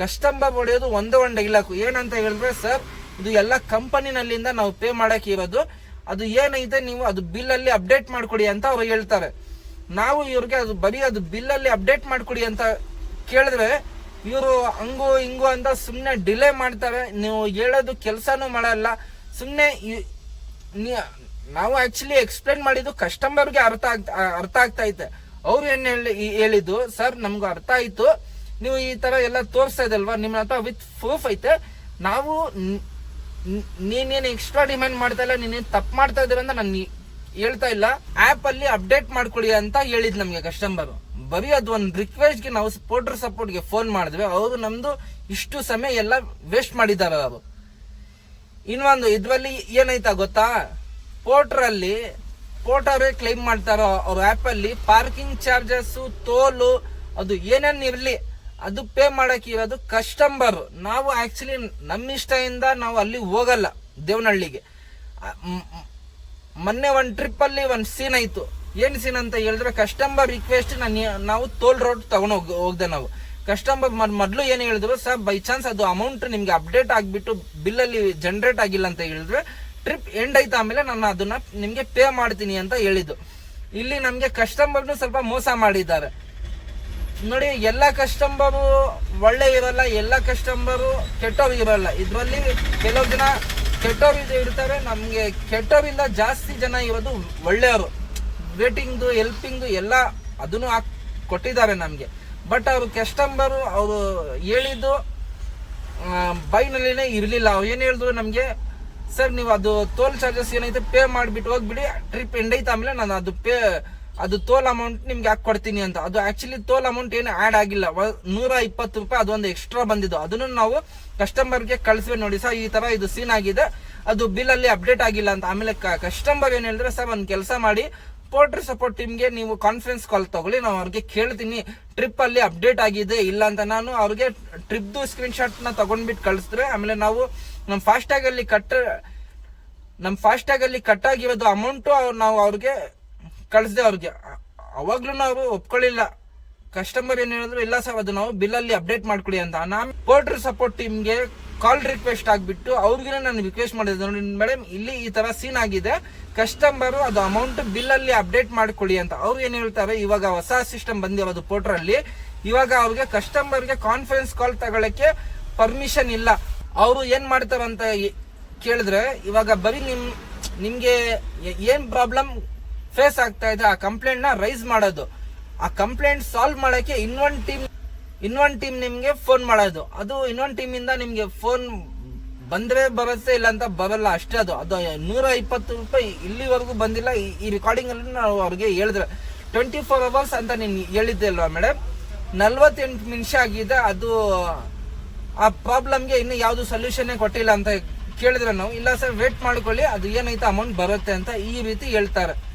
ಕಸ್ಟಮರ್ ಹೊಡೆಯೋದು ಒಂದೇ ಒಂದು ಡೈಲಾಕು ಏನಂತ ಹೇಳಿದ್ರೆ ಸರ್ ಇದು ಎಲ್ಲ ಕಂಪನಿನಲ್ಲಿಂದ ನಾವು ಪೇ ಮಾಡಕ್ಕೆ ಇರೋದು. ಅದು ಏನೈತೆ ನೀವು ಅದು ಬಿಲ್ ಅಲ್ಲಿ ಅಪ್ಡೇಟ್ ಮಾಡ್ಕೊಡಿ ಅಂತ ಅವ್ರು ಹೇಳ್ತಾರೆ. ನಾವು ಇವ್ರಿಗೆ ಅದು ಬರೀ ಅದು ಬಿಲ್ ಅಲ್ಲಿ ಅಪ್ಡೇಟ್ ಮಾಡ್ಕೊಡಿ ಅಂತ ಕೇಳಿದ್ರೆ ಇವರು ಹಂಗು ಹಿಂಗು ಅಂತ ಸುಮ್ಮನೆ ಡಿಲೇ ಮಾಡ್ತಾರೆ. ನೀವು ಹೇಳೋದು ಕೆಲಸನೂ ಮಾಡಲ್ಲ. ಸುಮ್ಮನೆ ನಾವು ಆಕ್ಚುಲಿ ಎಕ್ಸ್ಪ್ಲೇನ್ ಮಾಡಿದ್ದು ಕಸ್ಟಮರ್ಗೆ ಅರ್ಥ ಆಗ್ತಾ ಅರ್ಥ ಆಗ್ತಾ ಐತೆ. ಅವ್ರು ಏನು ಹೇಳಿ ಹೇಳಿದ್ದು? ಸರ್, ನಮ್ಗೆ ಅರ್ಥ ಆಯ್ತು. ನೀವು ಈ ತರ ಎಲ್ಲ ತೋರಿಸ್ತಾ ಇದಲ್ವಾ ನಿಮ್ಮ ಹತ್ರ ವಿತ್ ಪ್ರೂಫ್ ಐತೆ. ನಾವು ನೀನೇನು ಎಕ್ಸ್ಟ್ರಾ ಡಿಮ್ಯಾಂಡ್ ಮಾಡ್ತಾ ಇಲ್ಲ, ನೀನೇನು ತಪ್ಪು ಮಾಡ್ತಾ ಇದ್ದೀರ ಅಂತ ನಾನು ಹೇಳ್ತಾ ಇಲ್ಲ. ಆಪ್ ಅಲ್ಲಿ ಅಪ್ಡೇಟ್ ಮಾಡ್ಕೊಳ್ಳಿ ಅಂತ ಹೇಳಿದ್ ನಮಗೆ ಕಸ್ಟಮರ್ ಬರೀ ಅದು ಒಂದು ರಿಕ್ವೆಸ್ಟ್ಗೆ ನಾವು ಪೋರ್ಟರ್ ಸಪೋರ್ಟ್ಗೆ ಫೋನ್ ಮಾಡಿದ್ವಿ. ಅವರು ನಮ್ದು ಇಷ್ಟು ಸಮಯ ಎಲ್ಲ ವೇಸ್ಟ್ ಮಾಡಿದ್ದಾರೆ ಅವರು. ಇನ್ನೊಂದು, ಇದರಲ್ಲಿ ಏನೈತಾ ಗೊತ್ತಾ? ಪೋರ್ಟರ್ ಅಲ್ಲಿ ಪೋರ್ಟರೇ ಕ್ಲೈಮ್ ಮಾಡ್ತಾರೋ, ಅವ್ರ ಆ್ಯಪಲ್ಲಿ ಪಾರ್ಕಿಂಗ್ ಚಾರ್ಜಸ್ಸು ತೋಲು ಅದು ಏನೇನು ಇರಲಿ, ಅದು ಪೇ ಮಾಡೋಕೆ ಇರೋದು ಕಸ್ಟಮರ್ ನಾವು ಆ್ಯಕ್ಚುಲಿ ನಮ್ಮ ಇಷ್ಟದಿಂದ ನಾವು ಅಲ್ಲಿ ಹೋಗಲ್ಲ ದೇವನಹಳ್ಳಿಗೆ. ಮೊನ್ನೆ ಒಂದು ಟ್ರಿಪ್ಪಲ್ಲಿ ಒಂದು ಸೀನ್ ಆಯಿತು. ಏನು ಸೀನ್ ಅಂತ ಹೇಳಿದ್ರೆ ಕಸ್ಟಮರ್ ರಿಕ್ವೆಸ್ಟ್ ನಾನು ನಾವು ಟೋಲ್ ರೋಡ್ ತಗೊಂಡು ಹೋಗಿ ಹೋಗ್ದೆ ನಾವು. ಕಸ್ಟಮರ್ ಮೊದಲು ಏನು ಹೇಳಿದ್ರು, ಸರ್ ಬೈ ಚಾನ್ಸ್ ಅದು ಅಮೌಂಟ್ ನಿಮ್ಗೆ ಅಪ್ಡೇಟ್ ಆಗಿಬಿಟ್ಟು ಬಿಲ್ಲಲ್ಲಿ ಜನರೇಟ್ ಆಗಿಲ್ಲ ಅಂತ ಹೇಳಿದ್ರೆ ಟ್ರಿಪ್ ಎಂಡ್ ಆಯ್ತು ಆಮೇಲೆ ನಾನು ಅದನ್ನ ನಿಮಗೆ ಪೇ ಮಾಡ್ತೀನಿ ಅಂತ ಹೇಳಿದ್ದು. ಇಲ್ಲಿ ನಮಗೆ ಕಸ್ಟಮರ್ನು ಸ್ವಲ್ಪ ಮೋಸ ಮಾಡಿದ್ದಾರೆ. ನೋಡಿ, ಎಲ್ಲ ಕಸ್ಟಮರು ಒಳ್ಳೆ ಇರಲ್ಲ, ಎಲ್ಲ ಕಸ್ಟಮರು ಕೆಟ್ಟವ್ರು ಇರಲ್ಲ. ಇದರಲ್ಲಿ ಕೆಲವು ಜನ ಕೆಟ್ಟವ್ರು ಇರ್ತಾರೆ, ನಮಗೆ ಕೆಟ್ಟವರಿಂದ ಜಾಸ್ತಿ ಜನ ಇರೋದು ಒಳ್ಳೆಯವರು. ವೇಟಿಂಗ್ದು ಹೆಲ್ಪಿಂಗ್ದು ಎಲ್ಲ ಅದನ್ನು ಹಾಕ್ ಕೊಟ್ಟಿದ್ದಾರೆ ನಮಗೆ. ಬಟ್ ಅವರು ಕಸ್ಟಮರು, ಅವರು ಹೇಳಿದ್ದು ಬೈನಲ್ಲಿನೇ ಇರಲಿಲ್ಲ. ಅವ್ರು ಏನು ಹೇಳಿದ್ರು ನಮಗೆ, ಸರ್, ನೀವು ಅದು ತೋಲ್ ಚಾರ್ಜಸ್ ಏನೈತೆ ಪೇ ಮಾಡಿಬಿಟ್ಟು ಹೋಗ್ಬಿಡಿ. ಟ್ರಿಪ್ ಎಂಡ್ ಐತೆ ಆಮೇಲೆ ನಾನು ಅದು ಪೇ ಅದು ತೋಲ್ ಅಮೌಂಟ್ ನಿಮ್ಗೆ ಹಾಕಿ ಕೊಡ್ತೀನಿ ಅಂತ. ಅದು ಆಕ್ಚುಲಿ ತೋಲ್ ಅಮೌಂಟ್ ಏನು ಆ್ಯಡ್ ಆಗಿಲ್ಲ. ನೂರ ಇಪ್ಪತ್ತು ರೂಪಾಯಿ ಅದೊಂದು ಎಕ್ಸ್ಟ್ರಾ ಬಂದಿದ್ದು. ಅದನ್ನು ನಾವು ಕಸ್ಟಮರ್ಗೆ ಕಳಿಸ್ಬೇಕು ನೋಡಿ ಸರ್, ಈ ತರ ಇದು ಸೀನ್ ಆಗಿದೆ. ಅದು ಬಿಲ್ ಅಲ್ಲಿ ಅಪ್ಡೇಟ್ ಆಗಿಲ್ಲ ಅಂತ. ಆಮೇಲೆ ಕಸ್ಟಮರ್ ಏನ್ ಹೇಳಿದ್ರೆ, ಸರ್, ಒಂದು ಕೆಲಸ ಮಾಡಿ. ಪೋರ್ಟರ್ ಸಪೋರ್ಟ್ ಟೀಮ್ಗೆ ನೀವು ಕಾನ್ಫರೆನ್ಸ್ ಕಾಲ್ ತಗೊಳ್ಳಿ. ನಾವು ಅವ್ರಿಗೆ ಕೇಳ್ತೀನಿ. ಟ್ರಿಪ್ ಅಲ್ಲಿ ಅಪ್ಡೇಟ್ ಆಗಿದೆ, ಇಲ್ಲ ಅಂತ ನಾನು ಅವ್ರಿಗೆ ಟ್ರಿಪ್ದು ಸ್ಕ್ರೀನ್ ಶಾಟ್ನ ತಗೊಂಡ್ಬಿಟ್ಟು ಕಳಿಸಿದ್ರೆ, ಆಮೇಲೆ ನಾವು ನಮ್ಮ ಫಾಸ್ಟ್ಯಾಗ್ ಅಲ್ಲಿ ಕಟ್ ನಮ್ಮ ಫಾಸ್ಟ್ಯಾಗ್ ಅಲ್ಲಿ ಕಟ್ ಆಗಿರೋದು ಅಮೌಂಟು ನಾವು ಅವ್ರಿಗೆ ಕಳಿಸ್ದೆ ಅವ್ರಿಗೆ. ಅವಾಗ್ಲೂ ಅವರು ಒಪ್ಕೊಳ್ಳಿಲ್ಲ ಕಸ್ಟಮರ್ ಏನ್ ಹೇಳಿದ್ರು, ಇಲ್ಲ ಸರ್, ಅದು ನಾವು ಬಿಲ್ ಅಲ್ಲಿ ಅಪ್ಡೇಟ್ ಮಾಡ್ಕೊಡಿ ಅಂತ. ನಾನು ಪೋರ್ಟರ್ ಸಪೋರ್ಟ್ ಟೀಮ್ಗೆ ಕಾಲ್ ರಿಕ್ವೆಸ್ಟ್ ಆಗಿಬಿಟ್ಟು ಅವ್ರಿಗೆ ನಾನು ರಿಕ್ವೆಸ್ಟ್ ಮಾಡಿದ್ದೆ. ನೋಡಿ ಮೇಡಮ್ ಇಲ್ಲಿ ಈ ತರ ಸೀನ್ ಆಗಿದೆ. ಕಸ್ಟಮರ್ ಅದು ಅಮೌಂಟ್ ಬಿಲ್ ಅಲ್ಲಿ ಅಪ್ಡೇಟ್ ಮಾಡ್ಕೊಳ್ಳಿ ಅಂತ. ಅವ್ರು ಏನ್ ಹೇಳ್ತಾರೆ, ಇವಾಗ ಹೊಸ ಸಿಸ್ಟಮ್ ಬಂದಿರೋದು ಪೋರ್ಟರ್ ಅಲ್ಲಿ, ಇವಾಗ ಅವ್ರಿಗೆ ಕಸ್ಟಮರ್ಗೆ ಕಾನ್ಫರೆನ್ಸ್ ಕಾಲ್ ತಗೊಳಕ್ಕೆ ಪರ್ಮಿಷನ್ ಇಲ್ಲ. ಅವರು ಏನ್ ಮಾಡ್ತಾರೆ ಅಂತ ಕೇಳಿದ್ರೆ, ಇವಾಗ ಬರೀ ನಿಮ್, ನಿಮ್ಗೆ ಏನ್ ಪ್ರಾಬ್ಲಮ್ ಫೇಸ್ ಆಗ್ತಾ ಇದೆ, ಆ ಕಂಪ್ಲೇಂಟ್ನ ರೈಸ್ ಮಾಡೋದು. ಆ ಕಂಪ್ಲೇಂಟ್ ಸಾಲ್ವ್ ಮಾಡೋಕೆ ಇನ್ವನ್ ಟೀಮ್ ಇನ್ವನ್ ಟೀಮ್ ನಿಮಗೆ ಫೋನ್ ಮಾಡೋದು. ಅದು ಇನ್ನೊಂದು ಟೀಮ್ ಇಂದ ನಿಮ್ಗೆ ಫೋನ್ ಬಂದರೆ ಬರುತ್ತೆ ಇಲ್ಲ ಅಂತ ಬರಲ್ಲ. ಅಷ್ಟೇ ಅದು. ಅದು ನೂರ ಇಪ್ಪತ್ತು ರೂಪಾಯಿ ಇಲ್ಲಿವರೆಗೂ ಬಂದಿಲ್ಲ. ಈ- ರೆಕಾರ್ಡಿಂಗಲ್ಲಿ ನಾವು ಅವ್ರಿಗೆ ಹೇಳಿದ್ರೆ. ಟ್ವೆಂಟಿ ಫೋರ್ ಅವರ್ಸ್ ಅಂತ ನೀನು ಹೇಳಿದ್ದೆ ಅಲ್ವಾ ಮೇಡಮ್ ನಲ್ವತ್ತೆಂಟು ನಿಮಿಷ ಆಗಿದೆ. ಅದು, ಆ ಪ್ರಾಬ್ಲಮ್ಗೆ ಇನ್ನೂ ಯಾವುದು ಸೊಲ್ಯೂಷನ್ನೇ ಕೊಟ್ಟಿಲ್ಲ ಅಂತ ಕೇಳಿದ್ರೆ ನಾವು. ಇಲ್ಲ ಸರ್ ವೇಟ್ ಮಾಡ್ಕೊಳ್ಳಿ. ಅದು ಏನೈತೆ ಅಮೌಂಟ್ ಬರುತ್ತೆ ಅಂತ ಈ ರೀತಿ ಹೇಳ್ತಾರೆ.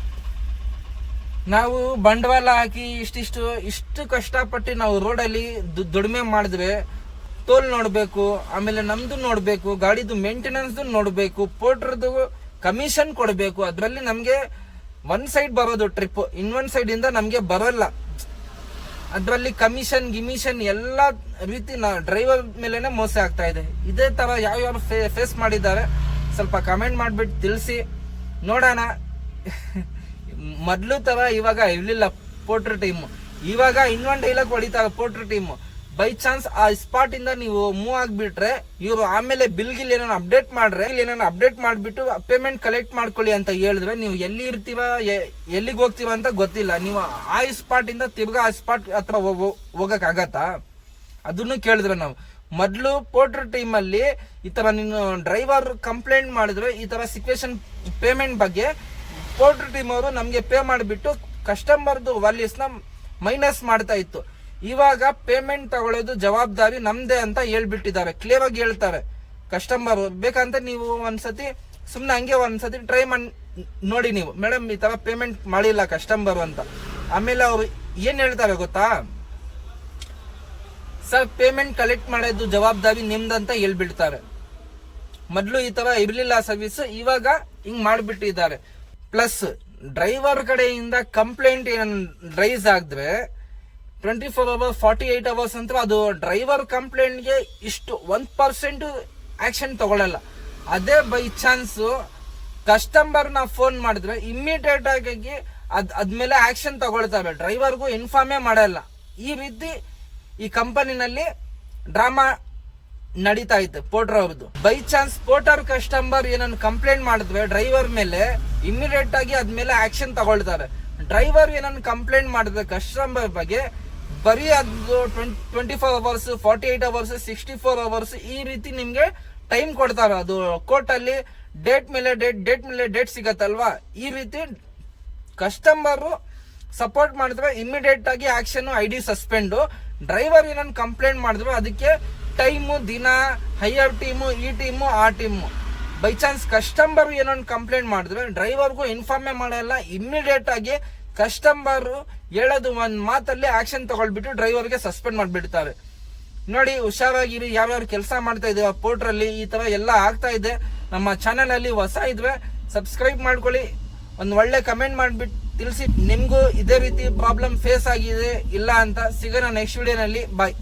ನಾವು ಬಂಡವಾಳ ಹಾಕಿ ಇಷ್ಟಿಷ್ಟು, ಇಷ್ಟು ಕಷ್ಟಪಟ್ಟು ನಾವು ರೋಡಲ್ಲಿ ದುಡಿಮೆ ಮಾಡಿದ್ರೆ ತೋಲ್ ನೋಡಬೇಕು, ಆಮೇಲೆ ನಮ್ದು ನೋಡಬೇಕು, ಗಾಡಿದು ಮೇಂಟೆನೆನ್ಸ್ ನೋಡಬೇಕು ಪೋಟ್ರದ್ದು ಕಮಿಷನ್ ಕೊಡಬೇಕು, ಅದರಲ್ಲಿ ನಮಗೆ ಒನ್ ಸೈಡ್ ಬರೋದು ಟ್ರಿಪ್ ಇನ್ನೊಂದ್ ಸೈಡ್ ಇಂದ ನಮಗೆ ಬರೋಲ್ಲ. ಅದರಲ್ಲಿ ಕಮಿಷನ್ ಗಿಮಿಷನ್ ಎಲ್ಲ ರೀತಿ ನಾ ಡ್ರೈವರ್ ಮೇಲೆನೆ ಮೋಸ ಆಗ್ತಾ ಇದೆ. ಇದೇ ತರ ಯಾವ್ಯಾವ ಯಾವ ಫೇಸ್ ಮಾಡಿದ್ದಾರೆ. ಸ್ವಲ್ಪ ಕಮೆಂಟ್ ಮಾಡಿಬಿಟ್ಟು ತಿಳಿಸಿ. ನೋಡೋಣ. ಮೊದ್ಲು ತರ ಇವಾಗ ಇರ್ಲಿಲ್ಲ ಪೋಟ್ರ್ ಟೀಮ್ ಇವಾಗ ಇನ್ನೊಂದು ಡೈಲಾಗ್ ಹೊಡಿತಾರೆ ಪೋಟ್ರ್ ಟೀಮ್ ಬೈ ಚಾನ್ಸ್ ಆ ಸ್ಪಾಟ್ ಇಂದ ನೀವು ಮೂವ್ ಆಗ್ಬಿಟ್ರೆ, ಇವರು ಆಮೇಲೆ ಬಿಲ್ ಗಿಲ್ ಏನಾನ ಅಪ್ಡೇಟ್ ಮಾಡ್ರೆ ಇಲ್ಲಿ ಅಪ್ಡೇಟ್ ಮಾಡ್ಬಿಟ್ಟು ಪೇಮೆಂಟ್ ಕಲೆಕ್ಟ್ ಮಾಡ್ಕೊಳ್ಳಿ ಅಂತ ಹೇಳಿದ್ರೆ ನೀವು ಎಲ್ಲಿ ಇರ್ತೀವ ಎಲ್ಲಿಗೆ ಹೋಗ್ತೀವ ಅಂತ ಗೊತ್ತಿಲ್ಲ. ನೀವು ಆ ಸ್ಪಾಟ್ ಇಂದ ತಿರ್ಗಾ ಆ ಸ್ಪಾಟ್ ಹತ್ರ ಹೋಗಕ್ ಆಗತ್ತಾ ಅದನ್ನು ಕೇಳಿದ್ರೆ ನಾವು. ಮೊದಲು ಪೋರ್ಟರ್ ಟೀಮ್ ಅಲ್ಲಿ ಈ ತರ ನೀನು ಡ್ರೈವರ್ ಕಂಪ್ಲೇಂಟ್ ಮಾಡಿದ್ರೆ ಈ ತರ ಸಿಚುವೇಶನ್ ಪೇಮೆಂಟ್ ಬಗ್ಗೆ ಪೋರ್ಟರ್ ಟೀಮ್ ಅವರು ನಮಗೆ ಪೇ ಮಾಡಿಬಿಟ್ಟು ಕಸ್ಟಮರ್ದು ವ್ಯಾಲ್ಯೂಸ್ನ ಮೈನಸ್ ಮಾಡ್ತಾ ಇತ್ತು. ಇವಾಗ ಪೇಮೆಂಟ್ ತಗೊಳ್ಳೋದು ಜವಾಬ್ದಾರಿ ನಮ್ದೇ ಅಂತ ಹೇಳ್ಬಿಟ್ಟಿದ್ದಾರೆ. ಕ್ಲಿಯರ್ ಆಗಿ ಹೇಳ್ತಾರೆ ಕಸ್ಟಮರ್ ಬೇಕಂತ ನೀವು ಒಂದ್ಸತಿ ಸುಮ್ಮನೆ ಹಂಗೆ ಒಂದ್ಸತಿ ಟ್ರೈ ಮಾಡಿ ನೋಡಿ ನೀವು. ಮೇಡಮ್ ಈ ತರ ಪೇಮೆಂಟ್ ಮಾಡಿಲ್ಲ ಕಸ್ಟಮರ್ ಅಂತ. ಆಮೇಲೆ ಅವರು ಏನು ಹೇಳ್ತಾರೆ ಗೊತ್ತಾ? ಸರ್ ಪೇಮೆಂಟ್ ಕಲೆಕ್ಟ್ ಮಾಡೋದು ಜವಾಬ್ದಾರಿ ನಿಮ್ದಂತ ಹೇಳ್ಬಿಡ್ತಾರೆ. ಮೊದಲು ಈ ತರ ಇರ್ಲಿಲ್ಲ ಸರ್ವಿಸ್ ಇವಾಗ ಹಿಂಗೆ ಮಾಡ್ಬಿಟ್ಟಿದ್ದಾರೆ. ಪ್ಲಸ್ ಡ್ರೈವರ್ ಕಡೆಯಿಂದ ಕಂಪ್ಲೇಂಟ್ ಏನ್ ರೈಸ್ ಆಗಿದ್ರೆ twenty four hours forty eight hours ಅಂತ ಅದು ಡ್ರೈವರ್ ಕಂಪ್ಲೇಂಟ್ಗೆ ಇಷ್ಟು ಒನ್ ಪರ್ಸೆಂಟ್ ಆಕ್ಷನ್ ತಗೊಳ್ಳಲ್ಲ ಅದೇ ಬೈ ಚಾನ್ಸ್ ಕಸ್ಟಮರ್ನ ಫೋನ್ ಮಾಡಿದ್ರೆ ಇಮ್ಮಿಡಿಯೇಟ್ ಆಗಿ ಅದ್ ಅದ್ಮೇಲೆ ಆಕ್ಷನ್ ತಗೊಳ್ತವೆ. ಡ್ರೈವರ್ಗೂ ಇನ್ಫಾರ್ಮೇ ಮಾಡಲ್ಲ. ಈ ರೀತಿ ಈ ಕಂಪನಿನಲ್ಲಿ ಡ್ರಾಮಾ ನಡೀತಾ ಇತ್ತು ಪೋರ್ಟರ್ ಅವ್ರದ್ದು. ಬೈ ಚಾನ್ಸ್ ಪೋರ್ಟರ್ ಕಸ್ಟಮರ್ ಏನನ್ನು ಕಂಪ್ಲೇಂಟ್ ಮಾಡಿದ್ವಿ ಡ್ರೈವರ್ ಮೇಲೆ ಇಮಿಡಿಯೇಟ್ ಆಗಿ ಅದ್ಮೇಲೆ ಆಕ್ಷನ್ ತಗೊಳ್ತಾರೆ. ಡ್ರೈವರ್ ಏನನ್ನು ಕಂಪ್ಲೇಂಟ್ ಮಾಡಿದ್ರೆ ಕಸ್ಟಮರ್ ಬಗ್ಗೆ ಬರೀ ಅದು twenty four hours forty eight hours sixty four hours ಈ ರೀತಿ ನಿಮ್ಗೆ ಟೈಮ್ ಕೊಡ್ತಾರೆ. ಅದು ಕೋರ್ಟ್ ಅಲ್ಲಿ ಡೇಟ್ ಮೇಲೆ ಡೇಟ್ ಡೇಟ್ ಮೇಲೆ ಡೇಟ್ ಸಿಗತ್ತಲ್ವಾ? ಈ ರೀತಿ ಕಸ್ಟಮರ್ ಸಪೋರ್ಟ್ ಮಾಡಿದ್ರೆ ಇಮಿಡಿಯೇಟ್ ಆಗಿ action I D suspend driver ಏನನ್ನು ಕಂಪ್ಲೇಂಟ್ ಮಾಡಿದ್ರು, ಅದಕ್ಕೆ ಟೈಮು, ದಿನ, ಹೈಯರ್ ಟೀಮು, ಈ ಟೀಮು, ಆ ಟೀಮು. ಬೈ ಚಾನ್ಸ್ ಕಸ್ಟಮರ್ ಏನೊಂದು ಕಂಪ್ಲೇಂಟ್ ಮಾಡಿದ್ರೆ ಡ್ರೈವರ್ಗೂ ಇನ್ಫಾರ್ಮೇ ಮಾಡಲ್ಲ ಇಮ್ಮಿಡಿಯೇಟ್ ಆಗಿ ಕಸ್ಟಮರ್ ಹೇಳೋದು ಒಂದು ಮಾತಲ್ಲಿ ಆಕ್ಷನ್ ತಗೊಳ್ಬಿಟ್ಟು ಡ್ರೈವರ್ಗೆ ಸಸ್ಪೆಂಡ್ ಮಾಡಿಬಿಡ್ತಾರೆ. ನೋಡಿ, ಹುಷಾರಾಗಿರಿ ಯಾವ್ಯಾವ ಕೆಲಸ ಮಾಡ್ತಾ ಇದ್ದೀವಿ ಪೋರ್ಟ್ರಲ್ಲಿ ಈ ತರ ಎಲ್ಲ ಆಗ್ತಾ ಇದೆ. ನಮ್ಮ ಚಾನಲಲ್ಲಿ ಹೊಸ ಇದ್ರೆ ಸಬ್ಸ್ಕ್ರೈಬ್ ಮಾಡ್ಕೊಳ್ಳಿ. ಒಂದು ಒಳ್ಳೆ ಕಮೆಂಟ್ ಮಾಡಿಬಿಟ್ಟು ತಿಳಿಸಿ ನಿಮಗೂ ಇದೇ ರೀತಿ ಪ್ರಾಬ್ಲಮ್ ಫೇಸ್ ಆಗಿದೆ, ಇಲ್ಲ ಅಂತ ಸಿಗೋಣ ನೆಕ್ಸ್ಟ್ ವಿಡಿಯೋನಲ್ಲಿ ಬಾಯ್